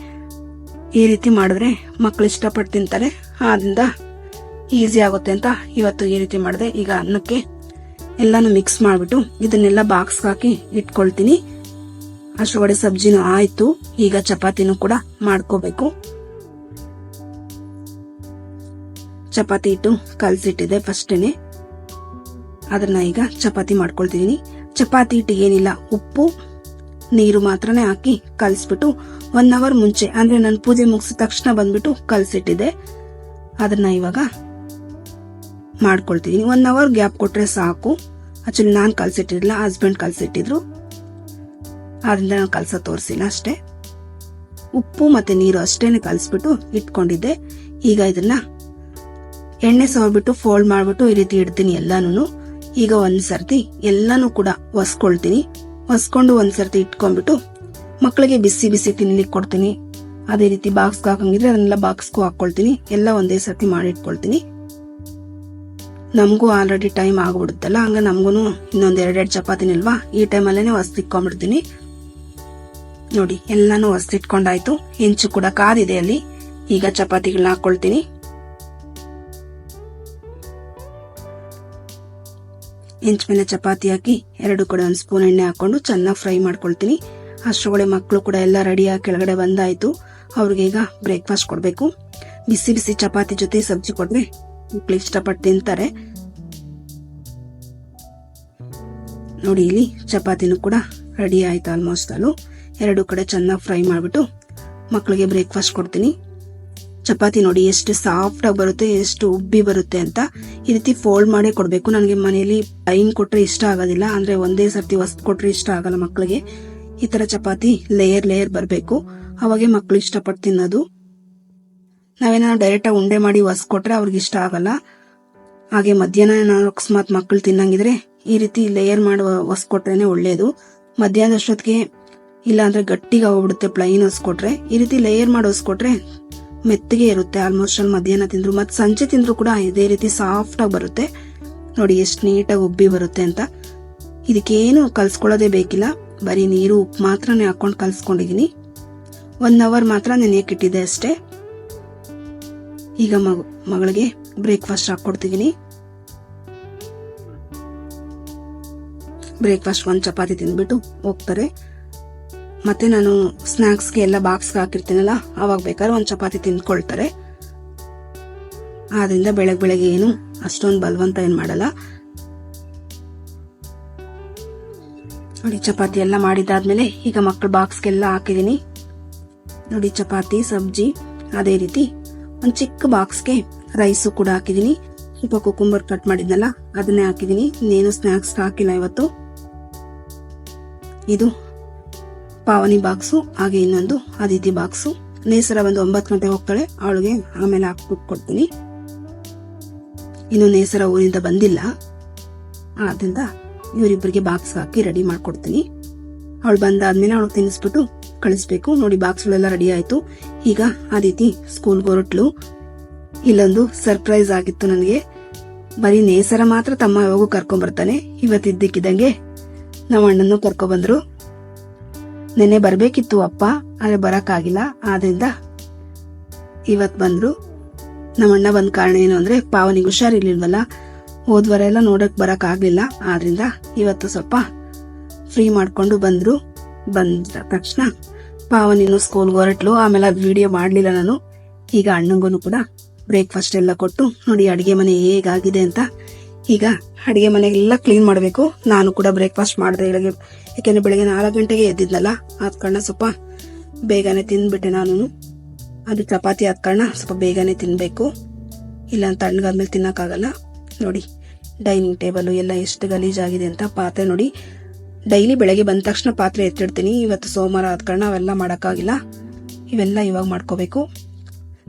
ಈ ರೀತಿ ಮಾಡಿದ್ರೆ ಮಕ್ಕಳು ಇಷ್ಟಪಟ್ಟು ತಿಂತಾರೆ. ಆದ್ರಿಂದ ಈಸಿ ಆಗುತ್ತೆ ಅಂತ ಇವತ್ತು ಈ ರೀತಿ ಮಾಡಿದೆ. ಈಗ ಅನ್ನಕ್ಕೆ ಎಲ್ಲಾನು ಮಿಕ್ಸ್ ಮಾಡಿಬಿಟ್ಟು ಇದನ್ನೆಲ್ಲ ಬಾಕ್ಸ್ ಹಾಕಿ ಇಟ್ಕೊಳ್ತೀನಿ. ಅಷ್ಟೊಳಗಡೆ ಸಬ್ಜಿನೂ ಆಯ್ತು. ಈಗ ಚಪಾತಿನೂ ಕೂಡ ಮಾಡ್ಕೋಬೇಕು. ಚಪಾತಿ ಇಟ್ಟು ಕಲಸಿಟ್ಟಿದೆ ಫಸ್ಟೇನೆ. ಅದನ್ನ ಈಗ ಚಪಾತಿ ಮಾಡ್ಕೊಳ್ತಿದ್ದೀನಿ ಚಪಾತಿ ಹಿಟ್ಟಿಗೆ ಏನಿಲ್ಲ, ಉಪ್ಪು, ನೀರು ಮಾತ್ರನೇ ಹಾಕಿ ಕಲ್ಸ್ಬಿಟ್ಟು ಒನ್ ಅವರ್ ಮುಂಚೆ, ಅಂದ್ರೆ ನಾನು ಪೂಜೆ ಮುಗಿಸಿದ ತಕ್ಷಣ ಬಂದ್ಬಿಟ್ಟು ಕಲ್ಸಿಟ್ಟಿದ್ದೆ ಅದನ್ನ ಇವಾಗ ಮಾಡ್ಕೊಳ್ತೀನಿ. ಒನ್ ಅವರ್ ಗ್ಯಾಪ್ ಕೊಟ್ಟರೆ ಸಾಕು. ಆಕ್ಚುಲಿ ನಾನು ಕಲ್ಸಿಟ್ಟಿರಲಿಲ್ಲ ಹಸ್ಬೆಂಡ್ ಕಲ್ಸಿಟ್ಟಿದ್ರು. ಆದ್ರಿಂದ ನಾನು ಕಲಸ ತೋರಿಸಿಲ್ಲ ಅಷ್ಟೇ. ಉಪ್ಪು ಮತ್ತೆ ನೀರು ಅಷ್ಟೇನೆ ಕಲಿಸ್ಬಿಟ್ಟು ಇಟ್ಕೊಂಡಿದ್ದೆ. ಈಗ ಇದನ್ನ ಎಣ್ಣೆ ಸವರ್ಬಿಟ್ಟು ಫೋಲ್ಡ್ ಮಾಡ್ಬಿಟ್ಟು ಈ ರೀತಿ ಇಡ್ತೀನಿ ಎಲ್ಲಾನು ಈಗ ಒಂದ್ಸರ್ತಿ ಎಲ್ಲಾನು ಕೂಡ ಒಸ್ಕೊಳ್ತೀನಿ. ಒಸ್ಕೊಂಡು ಒಂದ್ಸರ್ತಿ ಇಟ್ಕೊಂಡ್ಬಿಟ್ಟು ಮಕ್ಕಳಿಗೆ ಬಿಸಿ ಬಿಸಿ ತಿನ್ಲಿಕ್ಕೆ ಕೊಡ್ತೀನಿ. ಅದೇ ರೀತಿ ಬಾಕ್ಸ್ ಹಾಕಂಗಿದ್ರೆ ಅದನ್ನೆಲ್ಲ ಬಾಕ್ಸ್ಗೂ ಹಾಕೊಳ್ತೀನಿ. ಎಲ್ಲ ಒಂದೇ ಸರ್ತಿ ಮಾಡಿ ಇಟ್ಕೊಳ್ತೀನಿ ನಮಗೂ ಆಲ್ರೆಡಿ ಟೈಮ್ ಆಗ್ಬಿಡುತ್ತಲ್ಲ, ಹಂಗ ನಮಗೂ ಇನ್ನೊಂದು ಎರಡೆರಡು ಚಪಾತಿನಿಲ್ವಾ ಈ ಟೈಮಲ್ಲೇ ಹೊಸ್ತಿಟ್ಕೊಂಡ್ಬಿಡ್ತೀನಿ ನೋಡಿ, ಎಲ್ಲಾನು ಹೊಸ್ತಿಟ್ಕೊಂಡಾಯ್ತು ಹೆಂಚು ಕೂಡ ಕಾದಿದೆ ಅಲ್ಲಿ. ಈಗ ಚಪಾತಿಗಳನ್ನ ಹಾಕೊಳ್ತೀನಿ. ಹೆಂಚ್ ಮೇಲೆ ಚಪಾತಿ ಹಾಕಿ ಎರಡು ಕಡೆ ಒಂದು ಸ್ಪೂನ್ ಎಣ್ಣೆ ಹಾಕೊಂಡು ಚೆನ್ನಾಗಿ ಫ್ರೈ ಮಾಡ್ಕೊಳ್ತೀನಿ. ಅಷ್ಟರೊಳಗೆ ಮಕ್ಕಳು ಕೂಡ ಎಲ್ಲ ರೆಡಿಯಾಗಿ ಕೆಳಗಡೆ ಬಂದಾಯ್ತು. ಅವ್ರಿಗೆ ಈಗ ಬ್ರೇಕ್ಫಾಸ್ಟ್ ಕೊಡಬೇಕು. ಬಿಸಿ ಬಿಸಿ ಚಪಾತಿ ಜೊತೆ ಸಬ್ಜಿ ಕೊಟ್ರೆ ಮಕ್ಳು ಇಷ್ಟಪಟ್ಟು ತಿಂತಾರೆ. ನೋಡಿ ಇಲ್ಲಿ ಚಪಾತಿನೂ ಕೂಡ ರೆಡಿ ಆಯ್ತು ಆಲ್ಮೋಸ್ಟ್ ಅಲ್ಲೂ. ಎರಡು ಕಡೆ ಚೆನ್ನಾಗಿ ಫ್ರೈ ಮಾಡಿಬಿಟ್ಟು ಮಕ್ಕಳಿಗೆ ಬ್ರೇಕ್ಫಾಸ್ಟ್ ಕೊಡ್ತೀನಿ. ಚಪಾತಿ ನೋಡಿ ಎಷ್ಟು ಸಾಫ್ಟ್ ಆಗಿ ಬರುತ್ತೆ, ಎಷ್ಟು ಉಬ್ಬಿ ಬರುತ್ತೆ ಅಂತ ಈ ರೀತಿ ಫೋಲ್ಡ್ ಮಾಡೇ ಕೊಡಬೇಕು. ನನಗೆ ಮನೆಯಲ್ಲಿ ಟೈಮ್ ಕೊಟ್ಟರೆ ಇಷ್ಟ ಆಗೋದಿಲ್ಲ, ಅಂದರೆ ಒಂದೇ ಸರ್ತಿ ವಸ್ತು ಕೊಟ್ಟರೆ ಇಷ್ಟ ಆಗಲ್ಲ ಮಕ್ಕಳಿಗೆ ಈ ಥರ ಚಪಾತಿ ಲೇಯರ್ ಲೇಯರ್ ಬರಬೇಕು. ಅವಾಗೆ ಮಕ್ಕಳು ಇಷ್ಟಪಟ್ಟು ತಿನ್ನೋದು. ನಾವೇನಾದ್ರು ಡೈರೆಕ್ಟಾಗಿ ಉಂಡೆ ಮಾಡಿ ಹೊಸ್ ಕೊಟ್ರೆ ಅವ್ರಿಗೆ ಇಷ್ಟ ಆಗಲ್ಲ. ಹಾಗೆ ಮಧ್ಯಾಹ್ನ ಅಕಸ್ಮಾತ್ ಮಕ್ಕಳು ತಿನ್ನಂಗಿದ್ರೆ ಈ ರೀತಿ ಲೇಯರ್ ಮಾಡುವ ಹೊಸ್ ಕೊಟ್ರೇನೆ ಒಳ್ಳೇದು. ಮಧ್ಯಾಹ್ನದ ಅಷ್ಟೊತ್ತಿಗೆ ಇಲ್ಲ ಅಂದ್ರೆ ಗಟ್ಟಿಗೆ ಹೋಗ್ಬಿಡುತ್ತೆ ಪ್ಲೈನ್ ಹೊಸ್ಕೊಟ್ರೆ ಈ ರೀತಿ ಲೇಯರ್ ಮಾಡಿ ಹೊಸ್ಕೊಟ್ರೆ ಮೆತ್ತಗೆ ಇರುತ್ತೆ ಆಲ್ಮೋಸ್ಟ್ ಅಲ್ಲಿ ಮಧ್ಯಾಹ್ನ ತಿಂದ್ರು. ಮತ್ತೆ ಸಂಜೆ ತಿಂದ್ರು ಕೂಡ ಇದೇ ರೀತಿ ಸಾಫ್ಟ್ ಆಗಿ ಬರುತ್ತೆ. ನೋಡಿ ಎಷ್ಟು ನೀಟಾಗಿ ಉಬ್ಬಿ ಬರುತ್ತೆ ಅಂತ. ಇದಕ್ಕೇನು ಕಲ್ಸ್ಕೊಳ್ಳೋದೇ ಬೇಕಿಲ್ಲ. ಬರೀ ನೀರು ಉಪ್ಪು ಮಾತ್ರನೇ ಹಾಕೊಂಡು ಕಲ್ಸ್ಕೊಂಡಿದೀನಿ. ಒನ್ ಅವರ್ ಮಾತ್ರ ನೆನೆಯಕ್ಕೆ ಇಟ್ಟಿದ್ದೆ ಅಷ್ಟೇ. ಈಗ ಮಗು, ಮಗಳಿಗೆ ಬ್ರೇಕ್ಫಾಸ್ಟ್ ಹಾಕೊಡ್ತಿದೀನಿ ಬ್ರೇಕ್ಫಾಸ್ಟ್ ಒಂದು ಚಪಾತಿ ತಿಂದ್ಬಿಟ್ಟು ಹೋಗ್ತಾರೆ. ಮತ್ತೆ ನಾನು ಸ್ನ್ಯಾಕ್ಸ್ಗೆ ಎಲ್ಲ ಬಾಕ್ಸ್ಗೆ ಹಾಕಿರ್ತೀನಲ್ಲ, ಅವಾಗ ಬೇಕಾದ್ರೆ ಒಂದು ಚಪಾತಿ ತಿಂದ್ಕೊಳ್ತಾರೆ. ಆದ್ರಿಂದ ಬೆಳಗ್ಗೆ ಬೆಳಗ್ಗೆ ಏನು ಅಷ್ಟೊಂದು ಬಲವಂತ ಏನು ಮಾಡಲ್ಲ. ನೋಡಿ, ಚಪಾತಿ ಎಲ್ಲ ಮಾಡಿದಾದ್ಮೇಲೆ ಈಗ ಮಕ್ಕಳು ಬಾಕ್ಸ್ಗೆಲ್ಲ ಹಾಕಿದೀನಿ. ನೋಡಿ, ಚಪಾತಿ, ಸಬ್ಜಿ, ಅದೇ ರೀತಿ ಒಂದ್ ಚಿಕ್ಕ ಬಾಕ್ಸ್ಗೆ ರೈಸು ಕೂಡ ಹಾಕಿದೀನಿ ಸ್ವಲ್ಪ ಕುಕುಂಬರ್ ಕಟ್ ಮಾಡಿದ್ನಲ್ಲ, ಅದನ್ನೇ ಹಾಕಿದೀನಿ ಇನ್ನೇನು ಸ್ನಾಕ್ಸ್ ಹಾಕಿಲ್ಲ ಇವತ್ತು. ಇದು ಪಾವನಿ ಬಾಕ್ಸು, ಹಾಗೆ ಇನ್ನೊಂದು ಅದಿತಿ ಬಾಕ್ಸು. ನೇಸರ ಒಂದು ಒಂಬತ್ತು ಗಂಟೆ ಹೋಗ್ತಾಳೆ, ಅವಳಿಗೆ ಆಮೇಲೆ ಹಾಕ್ಬಿಟ್ಟು ಕೊಡ್ತೀನಿ. ಇನ್ನು ನೇಸರ ಊರಿಂದ ಬಂದಿಲ್ಲ. ಆದ್ದರಿಂದ ಇವರಿಬ್ಬರಿಗೆ ಬಾಕ್ಸ್ ಹಾಕಿ ರೆಡಿ ಮಾಡ್ಕೊಡ್ತೀನಿ. ಅವಳು ಬಂದಾದ್ಮೇಲೆ ಅವಳು ತಿನ್ನಿಸ್ಬಿಟ್ಟು ಕಳಿಸ್ಬೇಕು. ನೋಡಿ ಬಾಕ್ಸ್ಗಳೆಲ್ಲ ರೆಡಿ ಆಯ್ತು. ಈಗ ಆದಿತಿ ಸ್ಕೂಲ್ಗೆ ಹೊರಟ್ಲು. ಇಲ್ಲೊಂದು ಸರ್ಪ್ರೈಸ್ ಆಗಿತ್ತು ನನಗೆ. ಬರೀ ನೇಸರ ಮಾತ್ರ ತಮ್ಮ ಯಾವಾಗೂ ಕರ್ಕೊಂಡ್ ಬರ್ತಾನೆ. ಇವತ್ತಿದ್ದಕ್ಕಿದ್ದಂಗೆ ನಮ್ಮ ಅಣ್ಣನ್ನು ಕರ್ಕೊ ಬಂದ್ರು. ನೆನ್ನೆ ಬರ್ಬೇಕಿತ್ತು ಅಪ್ಪ, ಆದ್ರೆ ಬರಕ್ಕಾಗಿಲ್ಲ. ಆದ್ರಿಂದ ಇವತ್ ಬಂದ್ರು. ನಮ್ಮ ಅಣ್ಣ ಬಂದ ಕಾರಣ ಏನು ಅಂದ್ರೆ ಪಾವನಿಗೆ ಹುಷಾರಿರ್ಲಿಲ್ವಲ್ಲ. ಹೋದ್ವರೆಲ್ಲ ಎಲ್ಲ ನೋಡಕ್ ಬರಕ್ ಆಗ್ಲಿಲ್ಲ. ಆದ್ರಿಂದ ಇವತ್ತು ಸ್ವಲ್ಪ ಫ್ರೀ ಮಾಡ್ಕೊಂಡು ಬಂದ್ರು. ಬಂದ ತಕ್ಷಣ ಪಾವನಿನೂ ಸ್ಕೂಲ್ಗೆ ಹೊರಟ್ಲು, ಆಮೇಲೆ ಅದು ವಿಡಿಯೋ ಮಾಡಲಿಲ್ಲ ನಾನು. ಈಗ ಅಣ್ಣಂಗೂ ಕೂಡ ಬ್ರೇಕ್ಫಾಸ್ಟ್ ಎಲ್ಲ ಕೊಟ್ಟು, ನೋಡಿ ಅಡುಗೆ ಮನೆ ಹೇಗಾಗಿದೆ ಅಂತ. ಈಗ ಅಡುಗೆ ಮನೆಗೆಲ್ಲ ಕ್ಲೀನ್ ಮಾಡಬೇಕು. ನಾನು ಕೂಡ ಬ್ರೇಕ್ಫಾಸ್ಟ್ ಮಾಡಿದೆ ಬೆಳಗ್ಗೆ. ಯಾಕೆಂದರೆ ಬೆಳಗ್ಗೆ ನಾಲ್ಕು ಗಂಟೆಗೆ ಎದ್ದಿದ್ನಲ್ಲ, ಆದ ಕಾರಣ ಸ್ವಲ್ಪ ಬೇಗನೆ ತಿಂದ್ಬಿಟ್ಟೆ ನಾನು ಅದು ಚಪಾತಿ ಆದ ಕಾರಣ ಸ್ವಲ್ಪ ಬೇಗನೆ ತಿನ್ನಬೇಕು ಇಲ್ಲ ತಣ್ಣಗಾದ್ಮೇಲೆ ತಿನ್ನೋಕ್ಕಾಗಲ್ಲ. ನೋಡಿ ಡೈನಿಂಗ್ ಟೇಬಲ್ ಎಲ್ಲ ಎಷ್ಟು ಗಲೀಜಾಗಿದೆ ಅಂತ ಪಾತ್ರೆ ನೋಡಿ. ಡೈಲಿ ಬೆಳಗ್ಗೆ ಬಂದ ತಕ್ಷಣ ಪಾತ್ರೆ ಎತ್ತಿಡ್ತೀನಿ. ಇವತ್ತು ಸೋಮವಾರ ಆದ ಕಾರಣ ಅವೆಲ್ಲ ಮಾಡೋಕ್ಕಾಗಿಲ್ಲ. ಇವೆಲ್ಲ ಇವಾಗ ಮಾಡ್ಕೋಬೇಕು.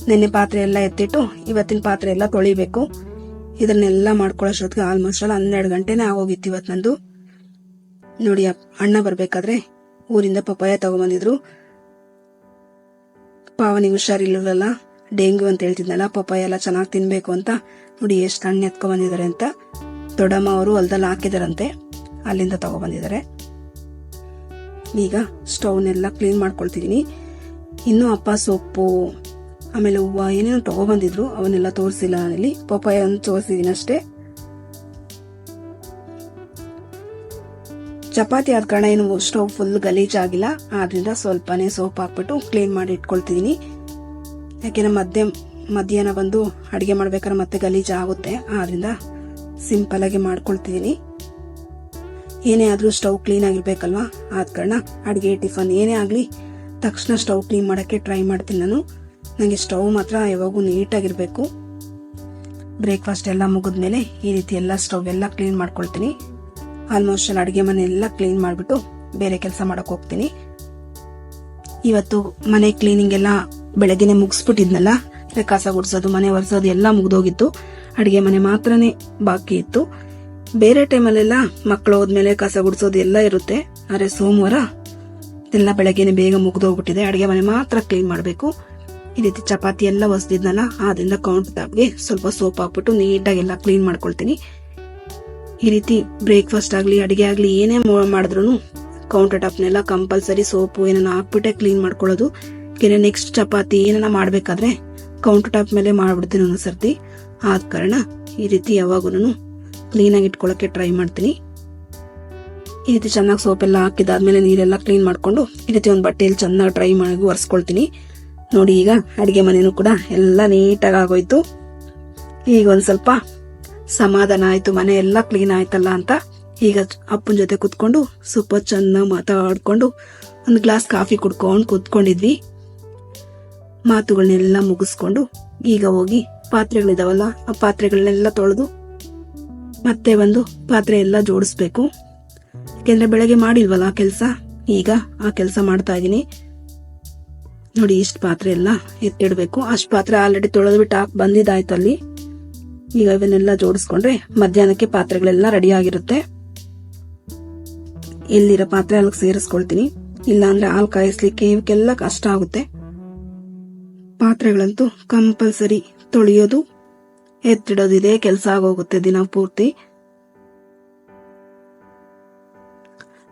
ನೆನ್ನೆ ಪಾತ್ರೆ ಎಲ್ಲ ಎತ್ತಿಟ್ಟು, ಇವತ್ತಿನ ಪಾತ್ರೆ ಎಲ್ಲ ತೊಳಿಬೇಕು. ಇದನ್ನೆಲ್ಲ ಮಾಡ್ಕೊಳ್ಳೋಷ್ಟೊತ್ತಿಗೆ ಆಲ್ಮೋಸ್ಟ್ ಅಲ್ಲಿ ಹನ್ನೆರಡು ಗಂಟೆನೇ ಆಗೋಗಿತ್ತು ಇವತ್ತು ನಂದು. ನೋಡಿ ಅಣ್ಣ ಬರಬೇಕಾದ್ರೆ ಊರಿಂದ ಪಪಾಯ ತಗೊಂಬಂದಿದ್ರು. ಪಾವನಿಗೆ ಹುಷಾರಿಲ್ಲ ಡೆಂಗ್ಯೂ ಅಂತ ಹೇಳ್ತಿದ್ನಲ್ಲ ಪಪಾಯ ಎಲ್ಲ ಚೆನ್ನಾಗಿ ತಿನ್ಬೇಕು ಅಂತ. ನೋಡಿ ಎಷ್ಟು ಹಣ್ಣು ಎತ್ಕೊಂಡ್ಬಂದಿದ್ದಾರೆ ಅಂತ. ದೊಡ್ಡಮ್ಮ ಅವರು ಹೊಲದಲ್ಲಿ ಹಾಕಿದಾರಂತೆ. ಅಲ್ಲಿಂದ ತಗೊಬಂದಿದ್ದಾರೆ ಈಗ ಸ್ಟವ್ನೆಲ್ಲ ಕ್ಲೀನ್ ಮಾಡ್ಕೊಳ್ತಿದ್ದೀನಿ ಇನ್ನೂ ಅಪ್ಪ ಸೊಪ್ಪು, ಆಮೇಲೆ ಹೂವು ಏನೇನೋ ತೊಗೊಬಂದಿದ್ರು ಅವನ್ನೆಲ್ಲ ತೋರಿಸಿಲ್ಲ ನಾನಲ್ಲಿ. ಪಪ್ಪಾಯ ಒಂದು ತೋರಿಸಿದೀನಿ ಅಷ್ಟೇ. ಚಪಾತಿ ಆದ ಕಾರಣ ಏನು ಸ್ಟೌವ್ ಫುಲ್ ಗಲೀಜಾಗಿಲ್ಲ ಆದ್ರಿಂದ ಸ್ವಲ್ಪನೇ ಸೋಪ್ ಹಾಕ್ಬಿಟ್ಟು ಕ್ಲೀನ್ ಮಾಡಿ ಇಟ್ಕೊಳ್ತಿದ್ದೀನಿ ಯಾಕೆಂದರೆ ಮಧ್ಯ, ಮಧ್ಯಾಹ್ನ ಬಂದು ಅಡಿಗೆ ಮಾಡ್ಬೇಕಾದ್ರೆ ಮತ್ತೆ ಗಲೀಜ್ ಆಗುತ್ತೆ ಆದ್ರಿಂದ ಸಿಂಪಲ್ ಆಗಿ ಮಾಡ್ಕೊಳ್ತಿದೀನಿ. ಏನೇ ಆದ್ರೂ ಸ್ಟವ್ ಕ್ಲೀನ್ ಆಗಿರ್ಬೇಕಲ್ವಾ? ಆದ ಕಾರಣ ಅಡುಗೆ, ಟಿಫನ್ ಏನೇ ಆಗಲಿ ತಕ್ಷಣ ಸ್ಟವ್ ಕ್ಲೀನ್ ಮಾಡಕ್ಕೆ ಟ್ರೈ ಮಾಡ್ತೀನಿ ನಾನು. ನನಗೆ ಸ್ಟವ್ ಮಾತ್ರ ಯಾವಾಗೂ ನೀಟಾಗಿರಬೇಕು. ಬ್ರೇಕ್ಫಾಸ್ಟ್ ಎಲ್ಲ ಮುಗಿದ್ಮೇಲೆ ಈ ರೀತಿ ಎಲ್ಲ ಸ್ಟವ್ ಎಲ್ಲ ಕ್ಲೀನ್ ಮಾಡ್ಕೊಳ್ತೀನಿ. ಆಲ್ಮೋಸ್ಟ್ ಅಲ್ಲಿ ಅಡುಗೆ ಮನೆ ಎಲ್ಲ ಕ್ಲೀನ್ ಮಾಡ್ಬಿಟ್ಟು ಬೇರೆ ಕೆಲಸ ಮಾಡಕ್ ಹೋಗ್ತೀನಿ. ಇವತ್ತು ಮನೆ ಕ್ಲೀನಿಂಗ್ ಎಲ್ಲ ಬೆಳಗ್ಗೆನೆ ಮುಗಿಸ್ಬಿಟ್ಟಿದ್ನಲ್ಲ? ಕಸ ಗುಡಿಸೋದು, ಮನೆ ಒರೆಸೋದು ಎಲ್ಲ ಮುಗಿದೋಗಿತ್ತು. ಅಡುಗೆ ಮನೆ ಮಾತ್ರನೇ ಬಾಕಿ ಇತ್ತು. ಬೇರೆ ಟೈಮಲ್ಲೆಲ್ಲ ಮಕ್ಕಳು ಹೋದ್ಮೇಲೆ ಕಸ ಗುಡಿಸೋದು ಎಲ್ಲ ಇರುತ್ತೆ. ಆದರೆ ಸೋಮವಾರ ಎಲ್ಲ ಬೆಳಗ್ಗೆನೆ ಬೇಗ ಮುಗ್ದೋಗ್ಬಿಟ್ಟಿದೆ. ಅಡುಗೆ ಮನೆ ಮಾತ್ರ ಕ್ಲೀನ್ ಮಾಡಬೇಕು. ಈ ರೀತಿ ಚಪಾತಿ ಎಲ್ಲ ಒಸ್ದಿದ್ನಲ್ಲ, ಆದ್ರಿಂದ ಕೌಂಟ್ ಟಾಪ್ಗೆ ಸ್ವಲ್ಪ ಸೋಪ್ ಹಾಕ್ಬಿಟ್ಟು ನೀಟಾಗಿ ಎಲ್ಲ ಕ್ಲೀನ್ ಮಾಡ್ಕೊಳ್ತೀನಿ. ಈ ರೀತಿ ಬ್ರೇಕ್ಫಾಸ್ಟ್ ಆಗಲಿ, ಅಡುಗೆ ಆಗಲಿ, ಏನೇ ಮಾಡಿದ್ರು ಕೌಂಟರ್ ಟಾಪ್ನೆಲ್ಲ ಕಂಪಲ್ಸರಿ ಸೋಪು ಏನನ್ನ ಹಾಕ್ಬಿಟ್ಟೆ ಕ್ಲೀನ್ ಮಾಡ್ಕೊಳ್ಳೋದು. ಏನೇ ನೆಕ್ಸ್ಟ್ ಚಪಾತಿ ಏನನ್ನ ಮಾಡಬೇಕಾದ್ರೆ ಕೌಂಟರ್ ಟಾಪ್ ಮೇಲೆ ಮಾಡ್ಬಿಡ್ತೀನಿ ಒಂದೊಂದು ಸರ್ತಿ ಆದ ಕಾರಣ ಈ ರೀತಿ ಯಾವಾಗೂ ಕ್ಲೀನ್ ಇಟ್ಕೊಳ್ಳೋಕ್ಕೆ ಟ್ರೈ ಮಾಡ್ತೀನಿ. ಈ ರೀತಿ ಚೆನ್ನಾಗಿ ಸೋಪೆಲ್ಲ ಹಾಕಿದಾದ್ಮೇಲೆ ನೀರೆಲ್ಲ ಕ್ಲೀನ್ ಮಾಡಿಕೊಂಡು ಈ ರೀತಿ ಒಂದು ಬಟ್ಟೆಯಲ್ಲಿ ಚೆನ್ನಾಗಿ ಟ್ರೈ ಮಾಡಿ ಒರೆಸ್ಕೊಳ್ತೀನಿ. ನೋಡಿ ಈಗ ಅಡುಗೆ ಮನೆಯೂ ಕೂಡ ಎಲ್ಲ ನೀಟಾಗಿ ಆಗೋಯ್ತು. ಈಗ ಒಂದು ಸ್ವಲ್ಪ ಸಮಾಧಾನ ಆಯಿತು, ಮನೆ ಎಲ್ಲ ಕ್ಲೀನ್ ಆಯ್ತಲ್ಲ ಅಂತ. ಈಗ ಅಪ್ಪನ ಜೊತೆ ಕುತ್ಕೊಂಡು ಸೂಪರ್ ಚೆನ್ನಾಗಿ ಮಾತಾಡ್ಕೊಂಡು ಒಂದು ಗ್ಲಾಸ್ ಕಾಫಿ ಕುಡ್ಕೊಂಡು ಕುತ್ಕೊಂಡಿದ್ವಿ. ಮಾತುಗಳನ್ನೆಲ್ಲ ಮುಗಿಸ್ಕೊಂಡು ಈಗ ಹೋಗಿ ಪಾತ್ರೆಗಳಿದಾವಲ್ಲ, ಆ ಪಾತ್ರೆಗಳನ್ನೆಲ್ಲ ತೊಳೆದು ಮತ್ತೆ ಒಂದು ಪಾತ್ರೆ ಎಲ್ಲ ಜೋಡಿಸ್ಬೇಕು. ಯಾಕೆಂದ್ರೆ ಬೆಳಗ್ಗೆ ಮಾಡಿಲ್ವಲ್ಲ ಆ ಕೆಲಸ? ಈಗ ಆ ಕೆಲಸ ಮಾಡ್ತಾ ಇದೀನಿ ನೋಡಿ, ಇಷ್ಟು ಪಾತ್ರೆ ಎಲ್ಲ ಎತ್ತಿಡಬೇಕು. ಅಷ್ಟು ಪಾತ್ರೆ ಆಲ್ರೆಡಿ ತೊಳೆದ್ಬಿಟ್ಟು ಹಾಕಿ ಬಂದಿದ್ದಾಯ್ತು ಅಲ್ಲಿ. ಈಗ ಇವನ್ನೆಲ್ಲ ಜೋಡಿಸ್ಕೊಂಡ್ರೆ ಮಧ್ಯಾಹ್ನಕ್ಕೆ ಪಾತ್ರೆಗಳೆಲ್ಲ ರೆಡಿ ಆಗಿರುತ್ತೆ. ಎಲ್ಲಿರೋ ಪಾತ್ರೆ ಅಲ್ಲಿಗೆ ಸೇರಿಸ್ಕೊಳ್ತೀನಿ. ಇಲ್ಲಾಂದ್ರೆ ಹಾಲು ಕಾಯಿಸ್ಲಿಕ್ಕೆ ಇವಕ್ಕೆಲ್ಲ ಕಷ್ಟ ಆಗುತ್ತೆ. ಪಾತ್ರೆಗಳಂತೂ ಕಂಪಲ್ಸರಿ ತೊಳೆಯೋದು. ಎತ್ತಿಡೋದು ಇದೇ ಕೆಲಸ ಆಗೋಗುತ್ತೆ ದಿನ ಪೂರ್ತಿ.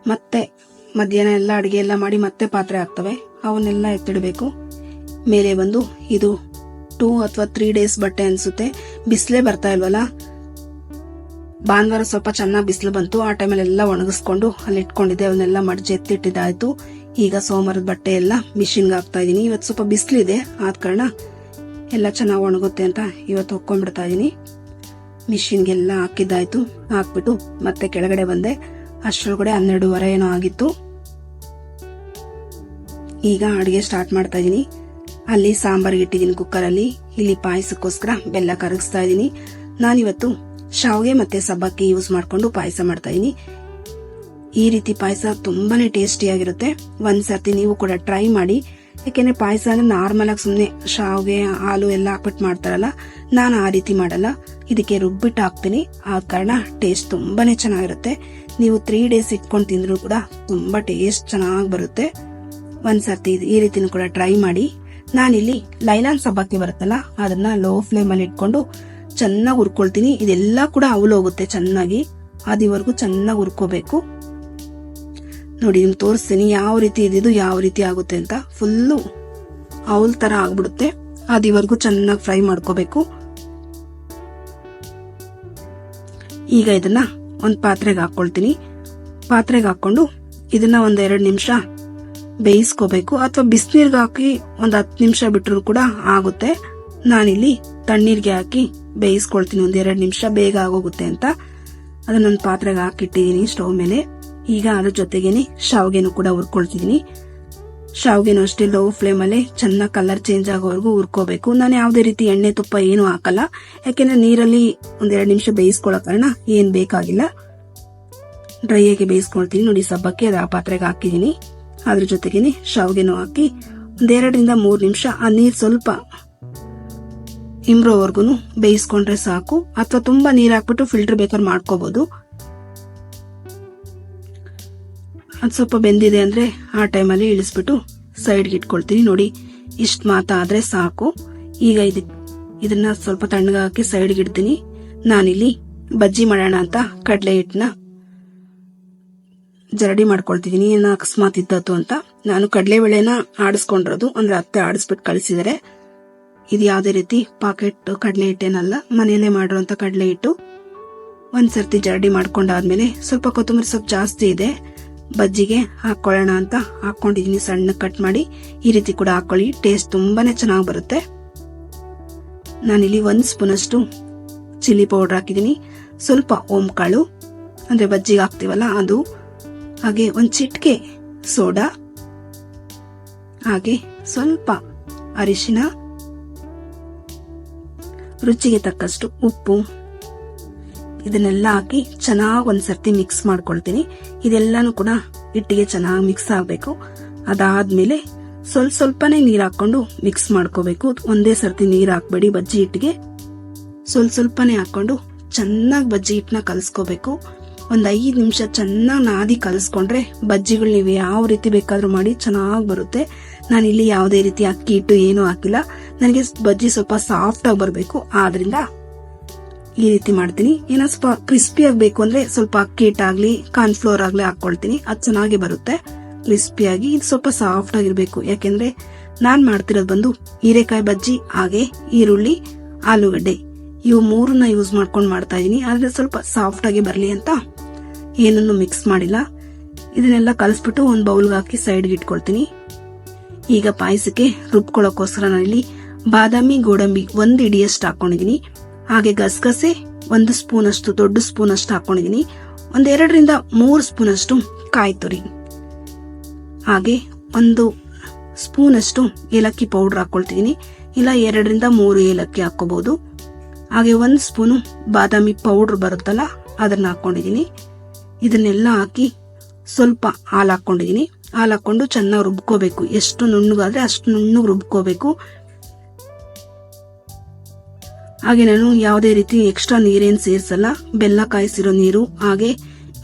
ಮತ್ತೆ ಮಧ್ಯಾಹ್ನ ಎಲ್ಲ ಅಡಿಗೆ ಎಲ್ಲ ಮಾಡಿ ಮತ್ತೆ ಪಾತ್ರೆ ಆಗ್ತವೆ ಅವನ್ನೆಲ್ಲ ಎತ್ತಿಡಬೇಕು. ಮೇಲೆ ಬಂದು ಇದು ಟೂ ಅಥವಾ ತ್ರೀ ಡೇಸ್ ಬಟ್ಟೆ ಅನ್ಸುತ್ತೆ. ಬಿಸಿಲೇ ಬರ್ತಾ ಇಲ್ವಲ್ಲ? ಭಾನುವಾರ ಸ್ವಲ್ಪ ಚೆನ್ನಾಗಿ ಬಿಸಿಲು ಬಂತು. ಆ ಟೈಮಲ್ಲಿ ಎಲ್ಲ ಒಣಗಿಸ್ಕೊಂಡು ಅಲ್ಲಿ ಇಟ್ಕೊಂಡಿದ್ದೆ. ಅವನ್ನೆಲ್ಲ ಮಡ್ಜಿ ಎತ್ತಿಟ್ಟಿದ್ದಾಯ್ತು. ಈಗ ಸೋಮವಾರದ ಬಟ್ಟೆ ಎಲ್ಲ ಮಿಷಿನ್ಗೆ ಹಾಕ್ತಾ ಇದ್ದೀನಿ. ಇವತ್ತು ಸ್ವಲ್ಪ ಬಿಸಿಲಿದೆ. ಆದ ಕಾರಣ ಎಲ್ಲ ಚೆನ್ನಾಗಿ ಒಣಗುತ್ತೆ ಅಂತ ಇವತ್ತು ಹೊಕ್ಕೊಂಡ್ಬಿಡ್ತಾ ಇದೀನಿ. ಮಿಷಿನ್ಗೆಲ್ಲ ಹಾಕಿದ್ದಾಯ್ತು. ಹಾಕ್ಬಿಟ್ಟು ಮತ್ತೆ ಕೆಳಗಡೆ ಬಂದೆ. ಅಷ್ಟರೊಳಗಡೆ ಹನ್ನೆರಡೂವರೆ ಏನೋ ಆಗಿತ್ತು. ಈಗ ಅಡುಗೆ ಸ್ಟಾರ್ಟ್ ಮಾಡ್ತಾ ಇದೀನಿ. ಅಲ್ಲಿ ಸಾಂಬಾರ್ಗೆ ಇಟ್ಟಿದ್ದೀನಿ ಕುಕ್ಕರಲ್ಲಿ. ಇಲ್ಲಿ ಪಾಯಸಕ್ಕೋಸ್ಕರ ಬೆಲ್ಲ ಕರಗಿಸ್ತಾ ಇದೀನಿ. ನಾನಿವತ್ತು ಶಾವಿಗೆ ಮತ್ತೆ ಸಬ್ಬಕ್ಕಿ ಯೂಸ್ ಮಾಡಿಕೊಂಡು ಪಾಯಸ ಮಾಡ್ತಾ ಇದೀನಿ. ಈ ರೀತಿ ಪಾಯಸ ತುಂಬಾನೇ ಟೇಸ್ಟಿ ಆಗಿರುತ್ತೆ. ಒಂದ್ಸರ್ತಿ ನೀವು ಕೂಡ ಟ್ರೈ ಮಾಡಿ. ಯಾಕೆಂದ್ರೆ ಪಾಯಸ ಅಂದ್ರೆ ನಾರ್ಮಲ್ ಆಗಿ ಸುಮ್ನೆ ಶಾವ್ಗೆ, ಹಾಲು ಎಲ್ಲ ಹಾಕ್ಬಿಟ್ಟು ಮಾಡ್ತಾರಲ್ಲ, ನಾನು ಆ ರೀತಿ ಮಾಡಲ್ಲ. ಇದಕ್ಕೆ ರುಬ್ಬಿಟ್ಟು ಹಾಕ್ತೀನಿ. ಆ ಕಾರಣ ಟೇಸ್ಟ್ ತುಂಬಾನೇ ಚೆನ್ನಾಗಿರುತ್ತೆ. ನೀವು ತ್ರೀ ಡೇಸ್ ಇಟ್ಕೊಂಡು ತಿಂದರೂ ಕೂಡ ತುಂಬಾ ಟೇಸ್ಟ್ ಚೆನ್ನಾಗಿ ಬರುತ್ತೆ. ಒಂದ್ಸರ್ತಿ ಈ ರೀತಿನೂ ಕೂಡ ಟ್ರೈ ಮಾಡಿ. ನಾನಿಲ್ಲಿ ಲೈಲಾನ್ ಸಬ್ಬಕ್ಕಿ ಬರುತ್ತಲ್ಲ, ಅದನ್ನ ಲೋ ಫ್ಲೇಮ್ ಅಲ್ಲಿ ಇಟ್ಕೊಂಡು ಚೆನ್ನಾಗಿ ಹುರ್ಕೊಳ್ತೀನಿ. ಇದೆಲ್ಲ ಕೂಡ ಹೋಗುತ್ತೆ ಚೆನ್ನಾಗಿ. ಅದಿವರೆಗೂ ಚೆನ್ನಾಗಿ ಹುರ್ಕೋಬೇಕು. ನೋಡಿ, ನಿಮ್ಗೆ ತೋರಿಸ್ತೀನಿ, ಯಾವ ರೀತಿ ಇದ್ದಿದ್ದು ಯಾವ ರೀತಿ ಆಗುತ್ತೆ ಅಂತ. ಫುಲ್ಲು ಅವಲ್ ತರ ಆಗ್ಬಿಡುತ್ತೆ. ಅದಿವರೆಗೂ ಚೆನ್ನಾಗಿ ಫ್ರೈ ಮಾಡ್ಕೋಬೇಕು. ಈಗ ಇದನ್ನ ಒಂದು ಪಾತ್ರೆಗೆ ಹಾಕ್ಕೊಳ್ತೀನಿ ಪಾತ್ರೆಗೆ ಹಾಕೊಂಡು ಇದನ್ನ ಒಂದು ಎರಡು ನಿಮಿಷ ಬೇಯಿಸ್ಕೋಬೇಕು. ಅಥವಾ ಬಿಸಿನೀರಿಗೆ ಹಾಕಿ ಒಂದು ಹತ್ತು ನಿಮಿಷ ಬಿಟ್ಟರೂ ಕೂಡ ಆಗುತ್ತೆ. ನಾನಿಲ್ಲಿ ತಣ್ಣೀರಿಗೆ ಹಾಕಿ ಬೇಯಿಸ್ಕೊಳ್ತೀನಿ. ಒಂದು ಎರಡು ನಿಮಿಷ ಬೇಗ ಆಗೋಗುತ್ತೆ ಅಂತ. ಅದನ್ನೊಂದು ಪಾತ್ರೆಗೆ ಹಾಕಿಟ್ಟಿದ್ದೀನಿ ಸ್ಟವ್ ಮೇಲೆ. ಈಗ ಅದ್ರ ಜೊತೆಗೇನೆ ಶಾವ್ಗೆನು ಕೂಡ ಹುರ್ಕೊಳ್ತಿದ್ದೀನಿ ಶಾವ್ಗೆನು ಅಷ್ಟೇ ಲೋ ಫ್ಲೇಮ್ ಅಲ್ಲಿ ಚೆನ್ನಾಗಿ ಕಲರ್ ಚೇಂಜ್ ಆಗೋವರೆಗೂ ಹುರ್ಕೋಬೇಕು. ನಾನು ಯಾವುದೇ ರೀತಿ ಎಣ್ಣೆ ತುಪ್ಪ ಏನು ಹಾಕಲ್ಲ. ಯಾಕೆಂದ್ರೆ ನೀರಲ್ಲಿ ಒಂದೆರಡು ನಿಮಿಷ ಬೇಯಿಸ್ಕೊಳ್ಳೋ ಕಾರಣ ಏನು ಬೇಕಾಗಿಲ್ಲ. ಡ್ರೈ ಆಗಿ ಬೇಯಿಸ್ಕೊಳ್ತೀನಿ ನೋಡಿ ಸಬ್ಬಕ್ಕೆ ಅದು ಆ ಪಾತ್ರೆಗೆ ಹಾಕಿದೀನಿ. ಅದ್ರ ಜೊತೆಗೇನೆ ಶಾವ್ಗೆನು ಹಾಕಿ ಒಂದೆರಡರಿಂದ ಮೂರು ನಿಮಿಷ ಆ ನೀರು ಸ್ವಲ್ಪ ಇಂಬ್ರೋವರ್ಗುನು ಬೇಯಿಸ್ಕೊಂಡ್ರೆ ಸಾಕು. ಅಥವಾ ತುಂಬಾ ನೀರ್ ಹಾಕ್ಬಿಟ್ಟು ಫಿಲ್ಟರ್ ಬೇಕಾದ್ರೆ ಮಾಡ್ಕೋಬಹುದು ಅದು ಸ್ವಲ್ಪ ಬೆಂದಿದೆ ಅಂದ್ರೆ ಆ ಟೈಮಲ್ಲಿ ಇಳಿಸ್ಬಿಟ್ಟು ಸೈಡ್ಗೆ ಇಟ್ಕೊಳ್ತೀನಿ. ನೋಡಿ, ಇಷ್ಟ ಮಾತಾದರೆ ಸಾಕು. ಈಗ ಇದು, ಇದನ್ನ ಸ್ವಲ್ಪ ತಣ್ಣಗಾಕಿ ಸೈಡ್ಗೆ ಇಡ್ತೀನಿ. ನಾನಿಲ್ಲಿ ಬಜ್ಜಿ ಮಾಡೋಣ ಅಂತ ಕಡಲೆ ಹಿಟ್ಟನ್ನ ಜರಡಿ ಮಾಡ್ಕೊಳ್ತಿದ್ದೀನಿ. ಏನೋ ಅಕಸ್ಮಾತ್ ಇದ್ದದ್ದು ಅಂತ. ನಾನು ಕಡಲೆಬೇಳೆನ ಆಡಿಸ್ಕೊಂಡಿರೋದು, ಅಂದ್ರೆ ಅತ್ತೆ ಆಡಿಸ್ಬಿಟ್ಟು ಕಳಿಸಿದರೆ. ಇದು ಯಾವುದೇ ರೀತಿ ಪಾಕೆಟ್ ಕಡಲೆ ಹಿಟ್ಟೇನಲ್ಲ, ಮನೆಯಲ್ಲೇ ಮಾಡಿರುವಂತ ಕಡಲೆ ಹಿಟ್ಟು. ಒಂದ್ಸರ್ತಿ ಜರಡಿ ಮಾಡ್ಕೊಂಡಾದ್ಮೇಲೆ ಸ್ವಲ್ಪ ಕೊತ್ತಂಬರಿ ಸೊಪ್ಪು ಜಾಸ್ತಿ ಇದೆ. ಬಜ್ಜಿಗೆ ಹಾಕೊಳ್ಳೋಣ ಅಂತ ಹಾಕೊಂಡಿದ್ದೀನಿ ಸಣ್ಣ ಕಟ್ ಮಾಡಿ ಈ ರೀತಿ ಕೂಡ ಹಾಕೊಳ್ಳಿ. ಟೇಸ್ಟ್ ತುಂಬಾನೇ ಚೆನ್ನಾಗಿ ಬರುತ್ತೆ. ನಾನಿಲ್ಲಿ ಒಂದ್ ಸ್ಪೂನ್ ಅಷ್ಟು ಚಿಲ್ಲಿ ಪೌಡರ್ ಹಾಕಿದ್ದೀನಿ ಸ್ವಲ್ಪ ಓಮ್ ಕಾಳು ಅಂದ್ರೆ ಬಜ್ಜಿಗೆ ಹಾಕ್ತಿವಲ್ಲ ಅದು. ಹಾಗೆ ಒಂದು ಚಿಟ್ಕೆ ಸೋಡಾ. ಹಾಗೆ ಸ್ವಲ್ಪ ಅರಿಶಿನ. ರುಚಿಗೆ ತಕ್ಕಷ್ಟು ಉಪ್ಪು. ಇದನ್ನೆಲ್ಲ ಹಾಕಿ ಚೆನ್ನಾಗಿ ಒಂದ್ಸರ್ತಿ ಮಿಕ್ಸ್ ಮಾಡ್ಕೊಳ್ತೀನಿ. ಇದೆಲ್ಲಾನು ಕೂಡ ಹಿಟ್ಟಿಗೆ ಚೆನ್ನಾಗಿ ಮಿಕ್ಸ್ ಆಗಬೇಕು. ಅದಾದ್ಮೇಲೆ ಸ್ವಲ್ಪ ಸ್ವಲ್ಪನೇ ನೀರು ಹಾಕೊಂಡು ಮಿಕ್ಸ್ ಮಾಡ್ಕೋಬೇಕು. ಒಂದೇ ಸರ್ತಿ ನೀರು ಹಾಕ್ಬೇಡಿ ಬಜ್ಜಿ ಹಿಟ್ಟಿಗೆ. ಸ್ವಲ್ಪ ಸ್ವಲ್ಪನೇ ಹಾಕೊಂಡು ಚೆನ್ನಾಗಿ ಬಜ್ಜಿ ಹಿಟ್ಟನ್ನ ಕಲಸ್ಕೋಬೇಕು. ಒಂದು ಐದು ನಿಮಿಷ ಚೆನ್ನಾಗಿ ನಾದಿ ಕಲ್ಸ್ಕೊಂಡ್ರೆ ಬಜ್ಜಿಗಳು ನೀವು ಯಾವ ರೀತಿ ಬೇಕಾದ್ರೂ ಮಾಡಿ ಚೆನ್ನಾಗಿ ಬರುತ್ತೆ. ನಾನು ಇಲ್ಲಿ ಯಾವುದೇ ರೀತಿ ಅಕ್ಕಿ ಹಿಟ್ಟು ಏನು ಹಾಕಿಲ್ಲ. ನನಗೆ ಬಜ್ಜಿ ಸ್ವಲ್ಪ ಸಾಫ್ಟ್ ಆಗಿ ಬರಬೇಕು. ಆದ್ರಿಂದ ಈ ರೀತಿ ಮಾಡ್ತೀನಿ. ಏನೋ ಸ್ವಲ್ಪ ಕ್ರಿಸ್ಪಿ ಆಗಬೇಕು ಅಂದ್ರೆ ಸ್ವಲ್ಪ ಅಕ್ಕಿ ಕಾರ್ನ್ ಫ್ಲೋರ್ ಆಗ್ಲಿ ಹಾಕೊಳ್ತೀನಿ ಅದು ಚೆನ್ನಾಗಿ ಬರುತ್ತೆ. ಕ್ರಿಸ್ಪಿಯಾಗಿ ಇದು ಸ್ವಲ್ಪ ಸಾಫ್ಟ್ ಆಗಿರ್ಬೇಕು. ಯಾಕೆಂದ್ರೆ ನಾನ್ ಮಾಡ್ತಿರೋದು ಬಂದು ಹೀರೆಕಾಯಿ ಬಜ್ಜಿ, ಹಾಗೆ ಈರುಳ್ಳಿ, ಆಲೂಗಡ್ಡೆ. ಇವು ಮೂರನ್ನ ಯೂಸ್ ಮಾಡ್ಕೊಂಡು ಮಾಡ್ತಾ ಇದೀನಿ. ಆದ್ರೆ ಸ್ವಲ್ಪ ಸಾಫ್ಟ್ ಆಗಿ ಬರಲಿ ಅಂತ ಏನನ್ನು ಮಿಕ್ಸ್ ಮಾಡಿಲ್ಲ. ಇದನ್ನೆಲ್ಲ ಕಲಿಸ್ಬಿಟ್ಟು ಒಂದು ಬೌಲ್ಗೆ ಹಾಕಿ ಸೈಡ್ಗೆ ಇಟ್ಕೊಳ್ತೀನಿ. ಈಗ ಪಾಯಸಕ್ಕೆ ರುಬ್ಕೊಳ್ಳೋಕೋಸ್ಕರ ನಾನಿಲ್ಲಿ ಬಾದಾಮಿ, ಗೋಡಂಬಿ ಒಂದು ಇಡಿಯಷ್ಟು ಹಾಕೊಂಡಿದೀನಿ. ಹಾಗೆ ಗಸಗಸೆ, ಒಂದು ಸ್ಪೂನ್ ಅಷ್ಟು ದೊಡ್ಡ ಸ್ಪೂನ್ ಅಷ್ಟು ಹಾಕೊಂಡಿದೀನಿ ಒಂದೆರಡರಿಂದ ಮೂರು ಸ್ಪೂನ್ ಅಷ್ಟು ಕಾಯಿ ತುರಿ. ಹಾಗೆ ಒಂದು ಸ್ಪೂನ್ ಅಷ್ಟು ಏಲಕ್ಕಿ ಪೌಡರ್ ಹಾಕೊಳ್ತಿದೀನಿ. ಇಲ್ಲ, ಎರಡರಿಂದ ಮೂರು ಏಲಕ್ಕಿ ಹಾಕೋಬಹುದು ಹಾಗೆ ಒಂದು ಸ್ಪೂನು ಬಾದಾಮಿ ಪೌಡರ್ ಬರುತ್ತಲ್ಲ, ಅದನ್ನ ಹಾಕೊಂಡಿದೀನಿ. ಇದನ್ನೆಲ್ಲ ಹಾಕಿ ಸ್ವಲ್ಪ ಹಾಲು ಹಾಕ್ಕೊಂಡಿದ್ದೀನಿ ಹಾಲು ಹಾಕೊಂಡು ಚೆನ್ನಾಗಿ ರುಬ್ಕೋಬೇಕು. ಎಷ್ಟು ನುಣ್ಣಗಾದ್ರೆ ಅಷ್ಟು ನುಣ್ಣಗೆ ರುಬ್ಕೋಬೇಕು. ಹಾಗೆ ನಾನು ಯಾವುದೇ ರೀತಿ ಎಕ್ಸ್ಟ್ರಾ ನೀರೇನು ಸೇರಿಸಲ್ಲ. ಬೆಲ್ಲ ಕಾಯಿಸಿರೋ ನೀರು, ಹಾಗೆ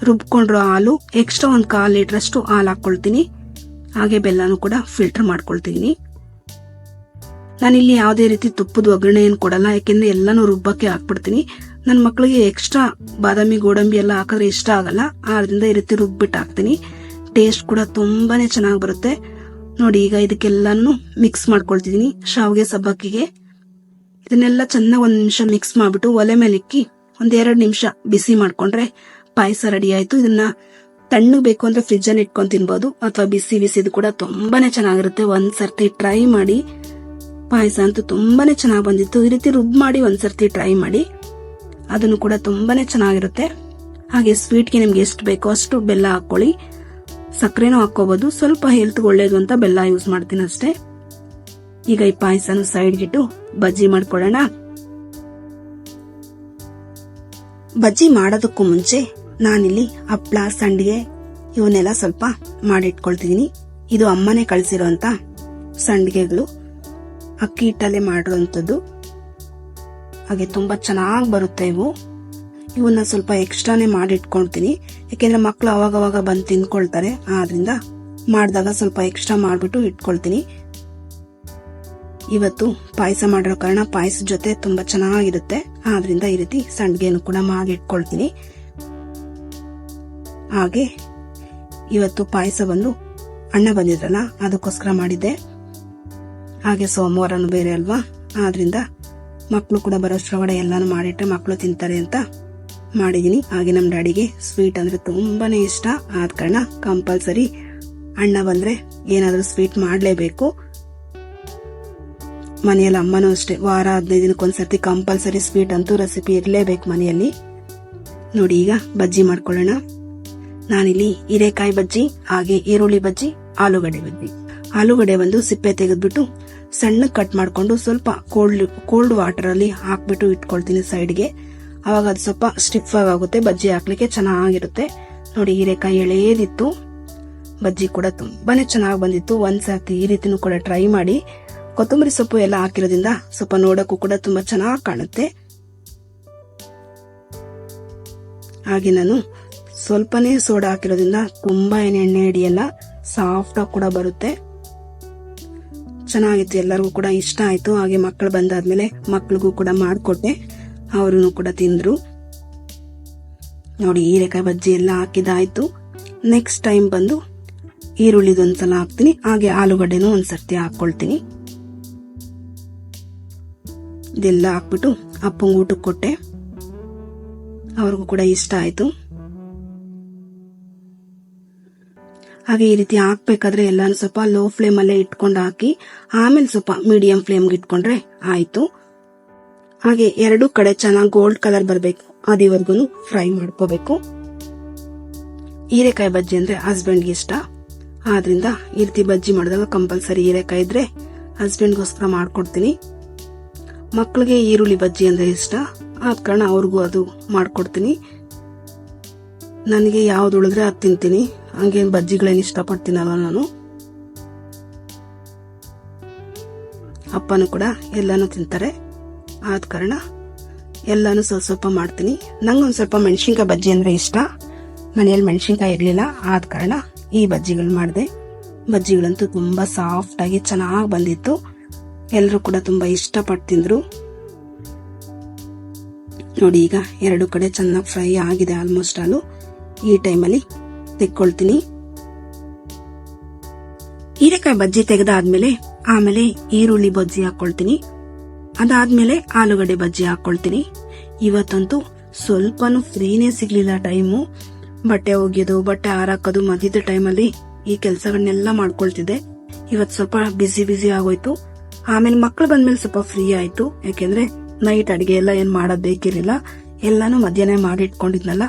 ರುಬ್ಕೊಂಡಿರೋ ಹಾಲು ಎಕ್ಸ್ಟ್ರಾ ಒಂದು ಕಾಲು ಲೀಟರ್ ಅಷ್ಟು ಹಾಲು ಹಾಕ್ಕೊಳ್ತೀನಿ. ಹಾಗೆ ಬೆಲ್ಲನೂ ಕೂಡ ಫಿಲ್ಟರ್ ಮಾಡ್ಕೊಳ್ತೀನಿ. ನಾನಿಲ್ಲಿ ಯಾವುದೇ ರೀತಿ ತುಪ್ಪದ ಒಗ್ಗರಣೆ ಏನು ಕೊಡಲ್ಲ, ಯಾಕೆಂದರೆ ಎಲ್ಲನೂ ರುಬ್ಬಕ್ಕೆ ಹಾಕ್ಬಿಡ್ತೀನಿ. ನನ್ನ ಮಕ್ಕಳಿಗೆ ಎಕ್ಸ್ಟ್ರಾ ಬಾದಾಮಿ, ಗೋಡಂಬಿ ಎಲ್ಲ ಹಾಕಿದ್ರೆ ಇಷ್ಟ ಆಗಲ್ಲ. ಆದ್ದರಿಂದ ಈ ರೀತಿ ರುಬ್ಬಿಟ್ಟು ಹಾಕ್ತೀನಿ. ಟೇಸ್ಟ್ ಕೂಡ ತುಂಬಾನೇ ಚೆನ್ನಾಗಿ ಬರುತ್ತೆ. ನೋಡಿ, ಈಗ ಇದಕ್ಕೆಲ್ಲನೂ ಮಿಕ್ಸ್ ಮಾಡ್ಕೊಳ್ತಿದ್ದೀನಿ ಶಾವಿಗೆ ಸಬ್ಬಕ್ಕಿಗೆ. ಇದನ್ನೆಲ್ಲ ಚೆನ್ನಾಗಿ ಒಂದ್ ನಿಮಿಷ ಮಿಕ್ಸ್ ಮಾಡ್ಬಿಟ್ಟು ಒಲೆ ಮೇಲೆ ಇಕ್ಕಿ ಒಂದ್ ಎರಡ್ ನಿಮಿಷ ಬಿಸಿ ಮಾಡ್ಕೊಂಡ್ರೆ ಪಾಯಸ ರೆಡಿ ಆಯ್ತು. ಇದನ್ನ ತಣ್ಣಗೆ ಬೇಕು ಅಂದ್ರೆ ಫ್ರಿಜ್ ಅಲ್ಲಿ ಇಟ್ಕೊಂಡ್ ತಿನ್ಬೋದು. ಅಥವಾ ಬಿಸಿ ಬಿಸಿದು ಕೂಡ ತುಂಬಾನೇ ಚೆನ್ನಾಗಿರುತ್ತೆ. ಒಂದ್ ಸರ್ತಿ ಟ್ರೈ ಮಾಡಿ ಪಾಯಸ ಅಂತೂ ತುಂಬಾನೇ ಚೆನ್ನಾಗಿ ಬಂದಿತ್ತು. ಈ ರೀತಿ ರುಬ್ ಮಾಡಿ ಒಂದ್ ಸರ್ತಿ ಟ್ರೈ ಮಾಡಿ ಅದನ್ನು ಕೂಡ ತುಂಬಾನೇ ಚೆನ್ನಾಗಿರುತ್ತೆ. ಹಾಗೆ ಸ್ವೀಟ್ಗೆ ನಿಮ್ಗೆ ಎಷ್ಟು ಬೇಕೋ ಅಷ್ಟು ಬೆಲ್ಲ ಹಾಕೊಳ್ಳಿ ಸಕ್ಕರೆನೂ ಹಾಕೋಬಹುದು ಸ್ವಲ್ಪ ಹೆಲ್ತ್ ಒಳ್ಳೇದು ಅಂತ ಬೆಲ್ಲ ಯೂಸ್ ಮಾಡ್ತೀನಿ ಅಷ್ಟೇ. ಈಗ ಈ ಪಾಯಸನ ಸೈಡ್ಗಿಟ್ಟು ಬಜ್ಜಿ ಮಾಡ್ಕೊಳ್ಳೋಣ ಬಜ್ಜಿ ಮಾಡೋದಕ್ಕೂ ಮುಂಚೆ ನಾನಿಲ್ಲಿ ಹಪ್ಳ, ಸಂಡಿಗೆ ಇವನ್ನೆಲ್ಲ ಸ್ವಲ್ಪ ಮಾಡಿಟ್ಕೊಳ್ತಿದ್ದೀನಿ ಇದು ಅಮ್ಮನೇ ಕಳಿಸಿರುವಂಥ ಸಂಡಿಗೆಗಳು. ಅಕ್ಕಿ ಹಿಟ್ಟಲ್ಲೇ ಮಾಡಿರೋಂಥದ್ದು. ಹಾಗೆ ತುಂಬಾ ಚೆನ್ನಾಗಿ ಬರುತ್ತೆ ಇವು. ಇವನ್ನ ಸ್ವಲ್ಪ ಎಕ್ಸ್ಟ್ರಾನೇ ಮಾಡಿಟ್ಕೊಳ್ತೀನಿ. ಯಾಕೆಂದರೆ ಮಕ್ಕಳು ಅವಾಗವಾಗ ಅವಾಗ ಬಂದು ತಿನ್ಕೊಳ್ತಾರೆ ಆದ್ರಿಂದ ಮಾಡಿದಾಗ ಸ್ವಲ್ಪ ಎಕ್ಸ್ಟ್ರಾ ಮಾಡಿಬಿಟ್ಟು ಇಟ್ಕೊಳ್ತೀನಿ. ಇವತ್ತು ಪಾಯಸ ಮಾಡಿರೋ ಕಾರಣ ಪಾಯಸದ ಜೊತೆ ತುಂಬಾ ಚೆನ್ನಾಗಿರುತ್ತೆ. ಆದ್ರಿಂದ ಈ ರೀತಿ ಸಂಡಿಗೆಯನ್ನು ಕೂಡ ಮಾಡಿ ಇಟ್ಕೊಳ್ತೀನಿ ಹಾಗೆ ಇವತ್ತು ಪಾಯಸ ಬಂದು ಅಣ್ಣ ಬಂದಿದ್ರಲ್ಲ, ಅದಕ್ಕೋಸ್ಕರ ಮಾಡಿದ್ದೆ. ಹಾಗೆ ಸೋಮವಾರನು ಬೇರೆ ಅಲ್ವಾ? ಆದ್ರಿಂದ ಮಕ್ಕಳು ಕೂಡ ಬರೋಷ್ಟ್ರೊಳಗಡೆ ಎಲ್ಲಾನು ಮಾಡಿಟ್ರೆ ಮಕ್ಕಳು ತಿಂತಾರೆ ಅಂತ ಮಾಡಿದ್ದೀನಿ ಹಾಗೆ ನಮ್ಮ ಡ್ಯಾಡಿಗೆ ಸ್ವೀಟ್ ಅಂದ್ರೆ ತುಂಬಾನೇ ಇಷ್ಟ. ಆದ ಕಾರಣ ಕಂಪಲ್ಸರಿ ಅಣ್ಣ ಬಂದ್ರೆ ಏನಾದರೂ ಸ್ವೀಟ್ ಮಾಡ್ಲೇಬೇಕು. ಮನೆಯಲ್ಲಿ ಅಮ್ಮನೂ ಅಷ್ಟೇ. ವಾರ ಹದಿನೈದು ದಿನಕ್ಕೊಂದ್ಸರ್ತಿ ಕಂಪಲ್ಸರಿ ಸ್ವೀಟ್ ಅಂತೂ ರೆಸಿಪಿ ಇರಲೇಬೇಕು ಮನೆಯಲ್ಲಿ. ನೋಡಿ ಈಗ ಬಜ್ಜಿ ಮಾಡ್ಕೊಳ್ಳೋಣ. ನಾನಿಲ್ಲಿ ಹೀರೆಕಾಯಿ ಬಜ್ಜಿ, ಹಾಗೆ ಈರುಳ್ಳಿ ಬಜ್ಜಿ, ಆಲೂಗಡ್ಡೆ ಬಜ್ಜಿ. ಆಲೂಗಡ್ಡೆ ಒಂದು ಸಿಪ್ಪೆ ತೆಗೆದ್ಬಿಟ್ಟು ಸಣ್ಣ ಕಟ್ ಮಾಡಿಕೊಂಡು ಸ್ವಲ್ಪ ಕೋಲ್ಡ್ ಕೋಲ್ಡ್ ವಾಟರ್ ಅಲ್ಲಿ ಹಾಕ್ಬಿಟ್ಟು ಇಟ್ಕೊಳ್ತೀನಿ ಸೈಡ್ಗೆ ಅವಾಗ ಅದು ಸ್ವಲ್ಪ ಸ್ಟಿಫ್ ಆಗುತ್ತೆ ಬಜ್ಜಿ ಹಾಕ್ಲಿಕ್ಕೆ ಚೆನ್ನಾಗಿರುತ್ತೆ. ನೋಡಿ ಹೀರೆಕಾಯಿ ಎಳೆಯದಿತ್ತು. ಬಜ್ಜಿ ಕೂಡ ತುಂಬಾನೇ ಚೆನ್ನಾಗಿ ಬಂದಿತ್ತು. ಒಂದ್ಸರ್ತಿ ಈ ರೀತಿನೂ ಕೂಡ ಟ್ರೈ ಮಾಡಿ. ಕೊತ್ತಂಬರಿ ಸೊಪ್ಪು ಎಲ್ಲ ಹಾಕಿರೋದ್ರಿಂದ ಸ್ವಲ್ಪ ನೋಡೋಕ್ಕೂ ಕೂಡ ತುಂಬಾ ಚೆನ್ನಾಗಿ ಕಾಣುತ್ತೆ. ಹಾಗೆ ನಾನು ಸ್ವಲ್ಪನೇ ಸೋಡಾ ಹಾಕಿರೋದ್ರಿಂದ ತುಂಬಾ ಏನು ಎಣ್ಣೆ ಹಿಡಿಯಲ್ಲ ಸಾಫ್ಟ್ ಆಗಿ ಕೂಡ ಬರುತ್ತೆ. ಚೆನ್ನಾಗಿತ್ತು, ಎಲ್ಲರಿಗೂ ಕೂಡ ಇಷ್ಟ ಆಯ್ತು. ಹಾಗೆ ಮಕ್ಕಳು ಬಂದಾದ್ಮೇಲೆ ಮಕ್ಳಿಗೂ ಕೂಡ ಮಾಡಿಕೊಟ್ಟೆ. ಅವರು ಕೂಡ ತಿಂದರು. ನೋಡಿ, ಹೀರೆಕಾಯಿ ಬಜ್ಜಿ ಎಲ್ಲ ಹಾಕಿದಾಯ್ತು. ನೆಕ್ಸ್ಟ್ ಟೈಮ್ ಬಂದು ಈರುಳ್ಳಿದೊಂದ್ಸಲ ಹಾಕ್ತೀನಿ. ಹಾಗೆ ಆಲೂಗಡ್ಡೆನೂ ಒಂದ್ಸರ್ತಿ ಹಾಕೊಳ್ತೀನಿ ಇದೆಲ್ಲ ಹಾಕ್ಬಿಟ್ಟು ಅಪ್ಪಂಗೆ ಊಟಕ್ಕೆ ಕೊಟ್ಟೆ. ಅವ್ರಿಗೂ ಕೂಡ ಇಷ್ಟ ಆಯಿತು. ಹಾಗೆ ಈ ರೀತಿ ಹಾಕ್ಬೇಕಾದ್ರೆ ಎಲ್ಲಾನು ಸ್ವಲ್ಪ ಲೋ ಫ್ಲೇಮ್ ಅಲ್ಲೇ ಇಟ್ಕೊಂಡು ಹಾಕಿ, ಆಮೇಲೆ ಸ್ವಲ್ಪ ಮೀಡಿಯಂ ಫ್ಲೇಮ್ಗೆ ಇಟ್ಕೊಂಡ್ರೆ ಆಯಿತು. ಹಾಗೆ ಎರಡು ಕಡೆ ಚೆನ್ನಾಗಿ ಗೋಲ್ಡ್ ಕಲರ್ ಬರಬೇಕು. ಅದಿವರೆಗೂ ಫ್ರೈ ಮಾಡ್ಕೋಬೇಕು. ಹೀರೆಕಾಯಿ ಬಜ್ಜಿ ಅಂದರೆ ಹಸ್ಬೆಂಡ್ಗೆ ಇಷ್ಟ. ಆದ್ರಿಂದ ಈ ರೀತಿ ಬಜ್ಜಿ ಮಾಡಿದಾಗ ಕಂಪಲ್ಸರಿ ಹೀರೆಕಾಯಿ ಇದ್ರೆ ಹಸ್ಬೆಂಡ್ಗೋಸ್ಕರ ಮಾಡ್ಕೊಡ್ತೀನಿ. ಮಕ್ಕಳಿಗೆ ಈರುಳ್ಳಿ ಬಜ್ಜಿ ಅಂದರೆ ಇಷ್ಟ. ಆದ ಕಾರಣ ಅವ್ರಿಗೂ ಅದು ಮಾಡಿಕೊಡ್ತೀನಿ. ನನಗೆ ಯಾವ್ದು ಉಳಿದ್ರೆ ಅದು ತಿಂತೀನಿ. ಹಂಗೇನು ಬಜ್ಜಿಗಳೇನು ಇಷ್ಟಪಡ್ತೀನಲ್ಲ ನಾನು. ಅಪ್ಪನೂ ಕೂಡ ಎಲ್ಲನೂ ತಿಂತಾರೆ. ಆದ ಕಾರಣ ಎಲ್ಲನೂ ಸ್ವಲ್ಪ ಸ್ವಲ್ಪ ಮಾಡ್ತೀನಿ. ನಂಗೊಂದು ಸ್ವಲ್ಪ ಮೆಣಸಿನ್ಕಾಯಿ ಬಜ್ಜಿ ಅಂದರೆ ಇಷ್ಟ. ಮನೆಯಲ್ಲಿ ಮೆಣಸಿನ್ಕಾಯಿ ಇರಲಿಲ್ಲ. ಆದ ಕಾರಣ ಈ ಬಜ್ಜಿಗಳು ಮಾಡಿದೆ. ಬಜ್ಜಿಗಳಂತೂ ತುಂಬ ಸಾಫ್ಟಾಗಿ ಚೆನ್ನಾಗಿ ಬಂದಿತ್ತು. ಎಲ್ಲರೂ ಕೂಡ ತುಂಬ ಇಷ್ಟಪಟ್ಟು ತಿಂದರು. ನೋಡಿ, ಈಗ ಎರಡು ಕಡೆ ಚೆನ್ನಾಗಿ ಫ್ರೈ ಆಗಿದೆ ಆಲ್ಮೋಸ್ಟ್ ಆಲು. ಈ ಟೈಮಲ್ಲಿ ತೆಕ್ಕೊಳ್ತೀನಿ. ಹೀರೆಕಾಯಿ ಬಜ್ಜಿ ತೆಗೆದಾದ್ಮೇಲೆ ಆಮೇಲೆ ಈರುಳ್ಳಿ ಬಜ್ಜಿ ಹಾಕೊಳ್ತೀನಿ. ಅದಾದ್ಮೇಲೆ ಆಲೂಗಡ್ಡೆ ಬಜ್ಜಿ ಹಾಕೊಳ್ತೀನಿ. ಇವತ್ತಂತೂ ಸ್ವಲ್ಪನೂ ಫ್ರೀನೇ ಸಿಗ್ಲಿಲ್ಲ ಟೈಮು. ಬಟ್ಟೆ ಒಗೆಯೋದು ಬಟ್ಟೆ ಹಾರಾಕೋದು ಮಧ್ಯದ ಟೈಮಲ್ಲಿ ಈ ಕೆಲಸಗಳನ್ನೆಲ್ಲ ಮಾಡ್ಕೊಳ್ತಿದ್ದೆ. ಇವತ್ತು ಸ್ವಲ್ಪ ಬಿಸಿ ಬಿಸಿ ಆಗೋಯ್ತು. ಆಮೇಲೆ ಮಕ್ಳು ಬಂದ್ಮೇಲೆ ಸ್ವಲ್ಪ ಫ್ರೀ ಆಯ್ತು. ಯಾಕೆಂದ್ರೆ ನೈಟ್ ಅಡಿಗೆ ಎಲ್ಲ ಏನ್ ಮಾಡೋದ್ ಬೇಕಿರಲಿಲ್ಲ. ಎಲ್ಲಾನು ಮಧ್ಯಾಹ್ನ ಮಾಡಿ ಇಟ್ಕೊಂಡಿದ್ನಲ್ಲ.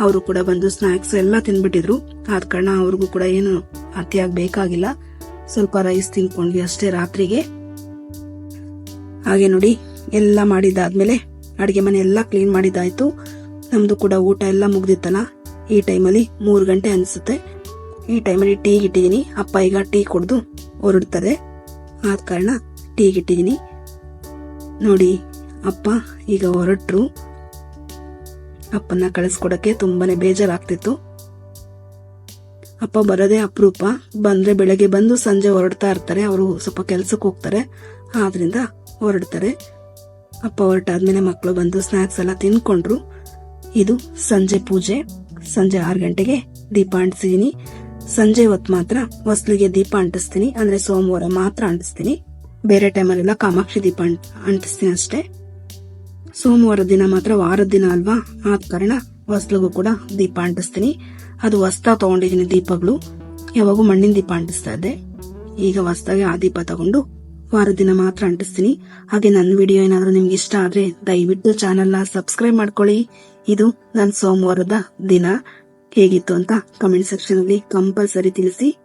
ಅವರು ಕೂಡ ಬಂದು ಸ್ನಾಕ್ಸ್ ಎಲ್ಲ ತಿನ್ಬಿಟ್ಟಿದ್ರು. ಆದ ಕಾರಣ ಅವ್ರಿಗೂ ಕೂಡ ಏನು ಅತಿಯಾಗಿ ಬೇಕಾಗಿಲ್ಲ. ಸ್ವಲ್ಪ ರೈಸ್ ತಿನ್ಕೊಂಡ್ವಿ ಅಷ್ಟೇ ರಾತ್ರಿಗೆ. ಹಾಗೆ ನೋಡಿ, ಎಲ್ಲ ಮಾಡಿದ್ದಾದ್ಮೇಲೆ ಅಡಿಗೆ ಮನೆ ಎಲ್ಲ ಕ್ಲೀನ್ ಮಾಡಿದಾಯ್ತು ನಮ್ದು ಕೂಡ ಊಟ ಎಲ್ಲ ಮುಗ್ದಿತ್ತಲ್ಲ. ಈ ಟೈಮಲ್ಲಿ ಮೂರು ಗಂಟೆ ಅನ್ಸುತ್ತೆ. ಈ ಟೈಮಲ್ಲಿ ಟೀ ಇಟ್ಟಿದ್ದೀನಿ ಅಪ್ಪ ಈಗ ಟೀ ಕುಡ್ದು ಹೊರಡ್ತಾರೆ. ಆದ ಕಾರಣ ಟೀ ಇಟ್ಟಿದ್ದೀನಿ ನೋಡಿ, ಅಪ್ಪ ಈಗ ಹೊರಟ್ರು. ಅಪ್ಪನ ಕಳಿಸ್ಕೊಡೋಕ್ಕೆ ತುಂಬಾ ಬೇಜಾರಾಗ್ತಿತ್ತು. ಅಪ್ಪ ಬರೋದೇ ಅಪರೂಪ. ಬಂದರೆ ಬೆಳಗ್ಗೆ ಬಂದು ಸಂಜೆ ಹೊರಡ್ತಾ ಇರ್ತಾರೆ. ಅವರು ಸ್ವಲ್ಪ ಕೆಲಸಕ್ಕೆ ಹೋಗ್ತಾರೆ. ಆದ್ದರಿಂದ ಹೊರಡ್ತಾರೆ. ಅಪ್ಪ ಹೊರಟಾದ್ಮೇಲೆ ಮಕ್ಕಳು ಬಂದು ಸ್ನಾಕ್ಸ್ ಎಲ್ಲ ತಿನ್ಕೊಂಡ್ರು. ಇದು ಸಂಜೆ ಪೂಜೆ. ಸಂಜೆ ಆರು ಗಂಟೆಗೆ ದೀಪ ಅಂಟಿಸಿದ್ದೀನಿ ಸಂಜೆ ಹೊತ್ತು ಮಾತ್ರ ಹೊಸ್ಲಿಗೆ ದೀಪ ಅಂಟಿಸ್ತೀನಿ. ಅಂದ್ರೆ ಸೋಮವಾರ ಮಾತ್ರ ಅಂಟಿಸ್ತೀನಿ. ಬೇರೆ ಟೈಮಲ್ಲೆಲ್ಲ ಕಾಮಾಕ್ಷಿ ದೀಪ ಅಂಟ್- ಅಂಟಿಸ್ತೀನಿ ಅಷ್ಟೇ. ಸೋಮವಾರ ದಿನ ಮಾತ್ರ, ವಾರದ ದಿನ ಅಲ್ವಾ? ಆದ ಕಾರಣ ಹೊಸ್ಲಿಗೂ ಕೂಡ ದೀಪ ಅಂಟಿಸ್ತೀನಿ. ಅದು ಹೊಸ್ತಾ ತಗೊಂಡಿದ್ದೀನಿ ದೀಪಗಳು. ಯಾವಾಗೂ ಮಣ್ಣಿನ ದೀಪ ಅಂಟಿಸ್ತಾ ಇದ್ದೆ. ಈಗ ಹೊಸ್ದಾಗಿ ಆ ದೀಪ ತಗೊಂಡು ವಾರದ ದಿನ ಮಾತ್ರ ಅಂಟಿಸ್ತೀನಿ. ಹಾಗೆ ನನ್ನ ವಿಡಿಯೋ ಏನಾದರೂ ನಿಮ್ಗೆ ಇಷ್ಟ ಆದ್ರೆ ದಯವಿಟ್ಟು ಚಾನೆಲ್ನ ಸಬ್ಸ್ಕ್ರೈಬ್ ಮಾಡ್ಕೊಳ್ಳಿ. ಇದು ನನ್ನ ಸೋಮವಾರದ ದಿನ. ಹೇಗಿತ್ತು ಅಂತ ಕಮೆಂಟ್ ಸೆಕ್ಷನ್ ಅಲ್ಲಿ ಕಂಪಲ್ಸರಿ ತಿಳಿಸಿ.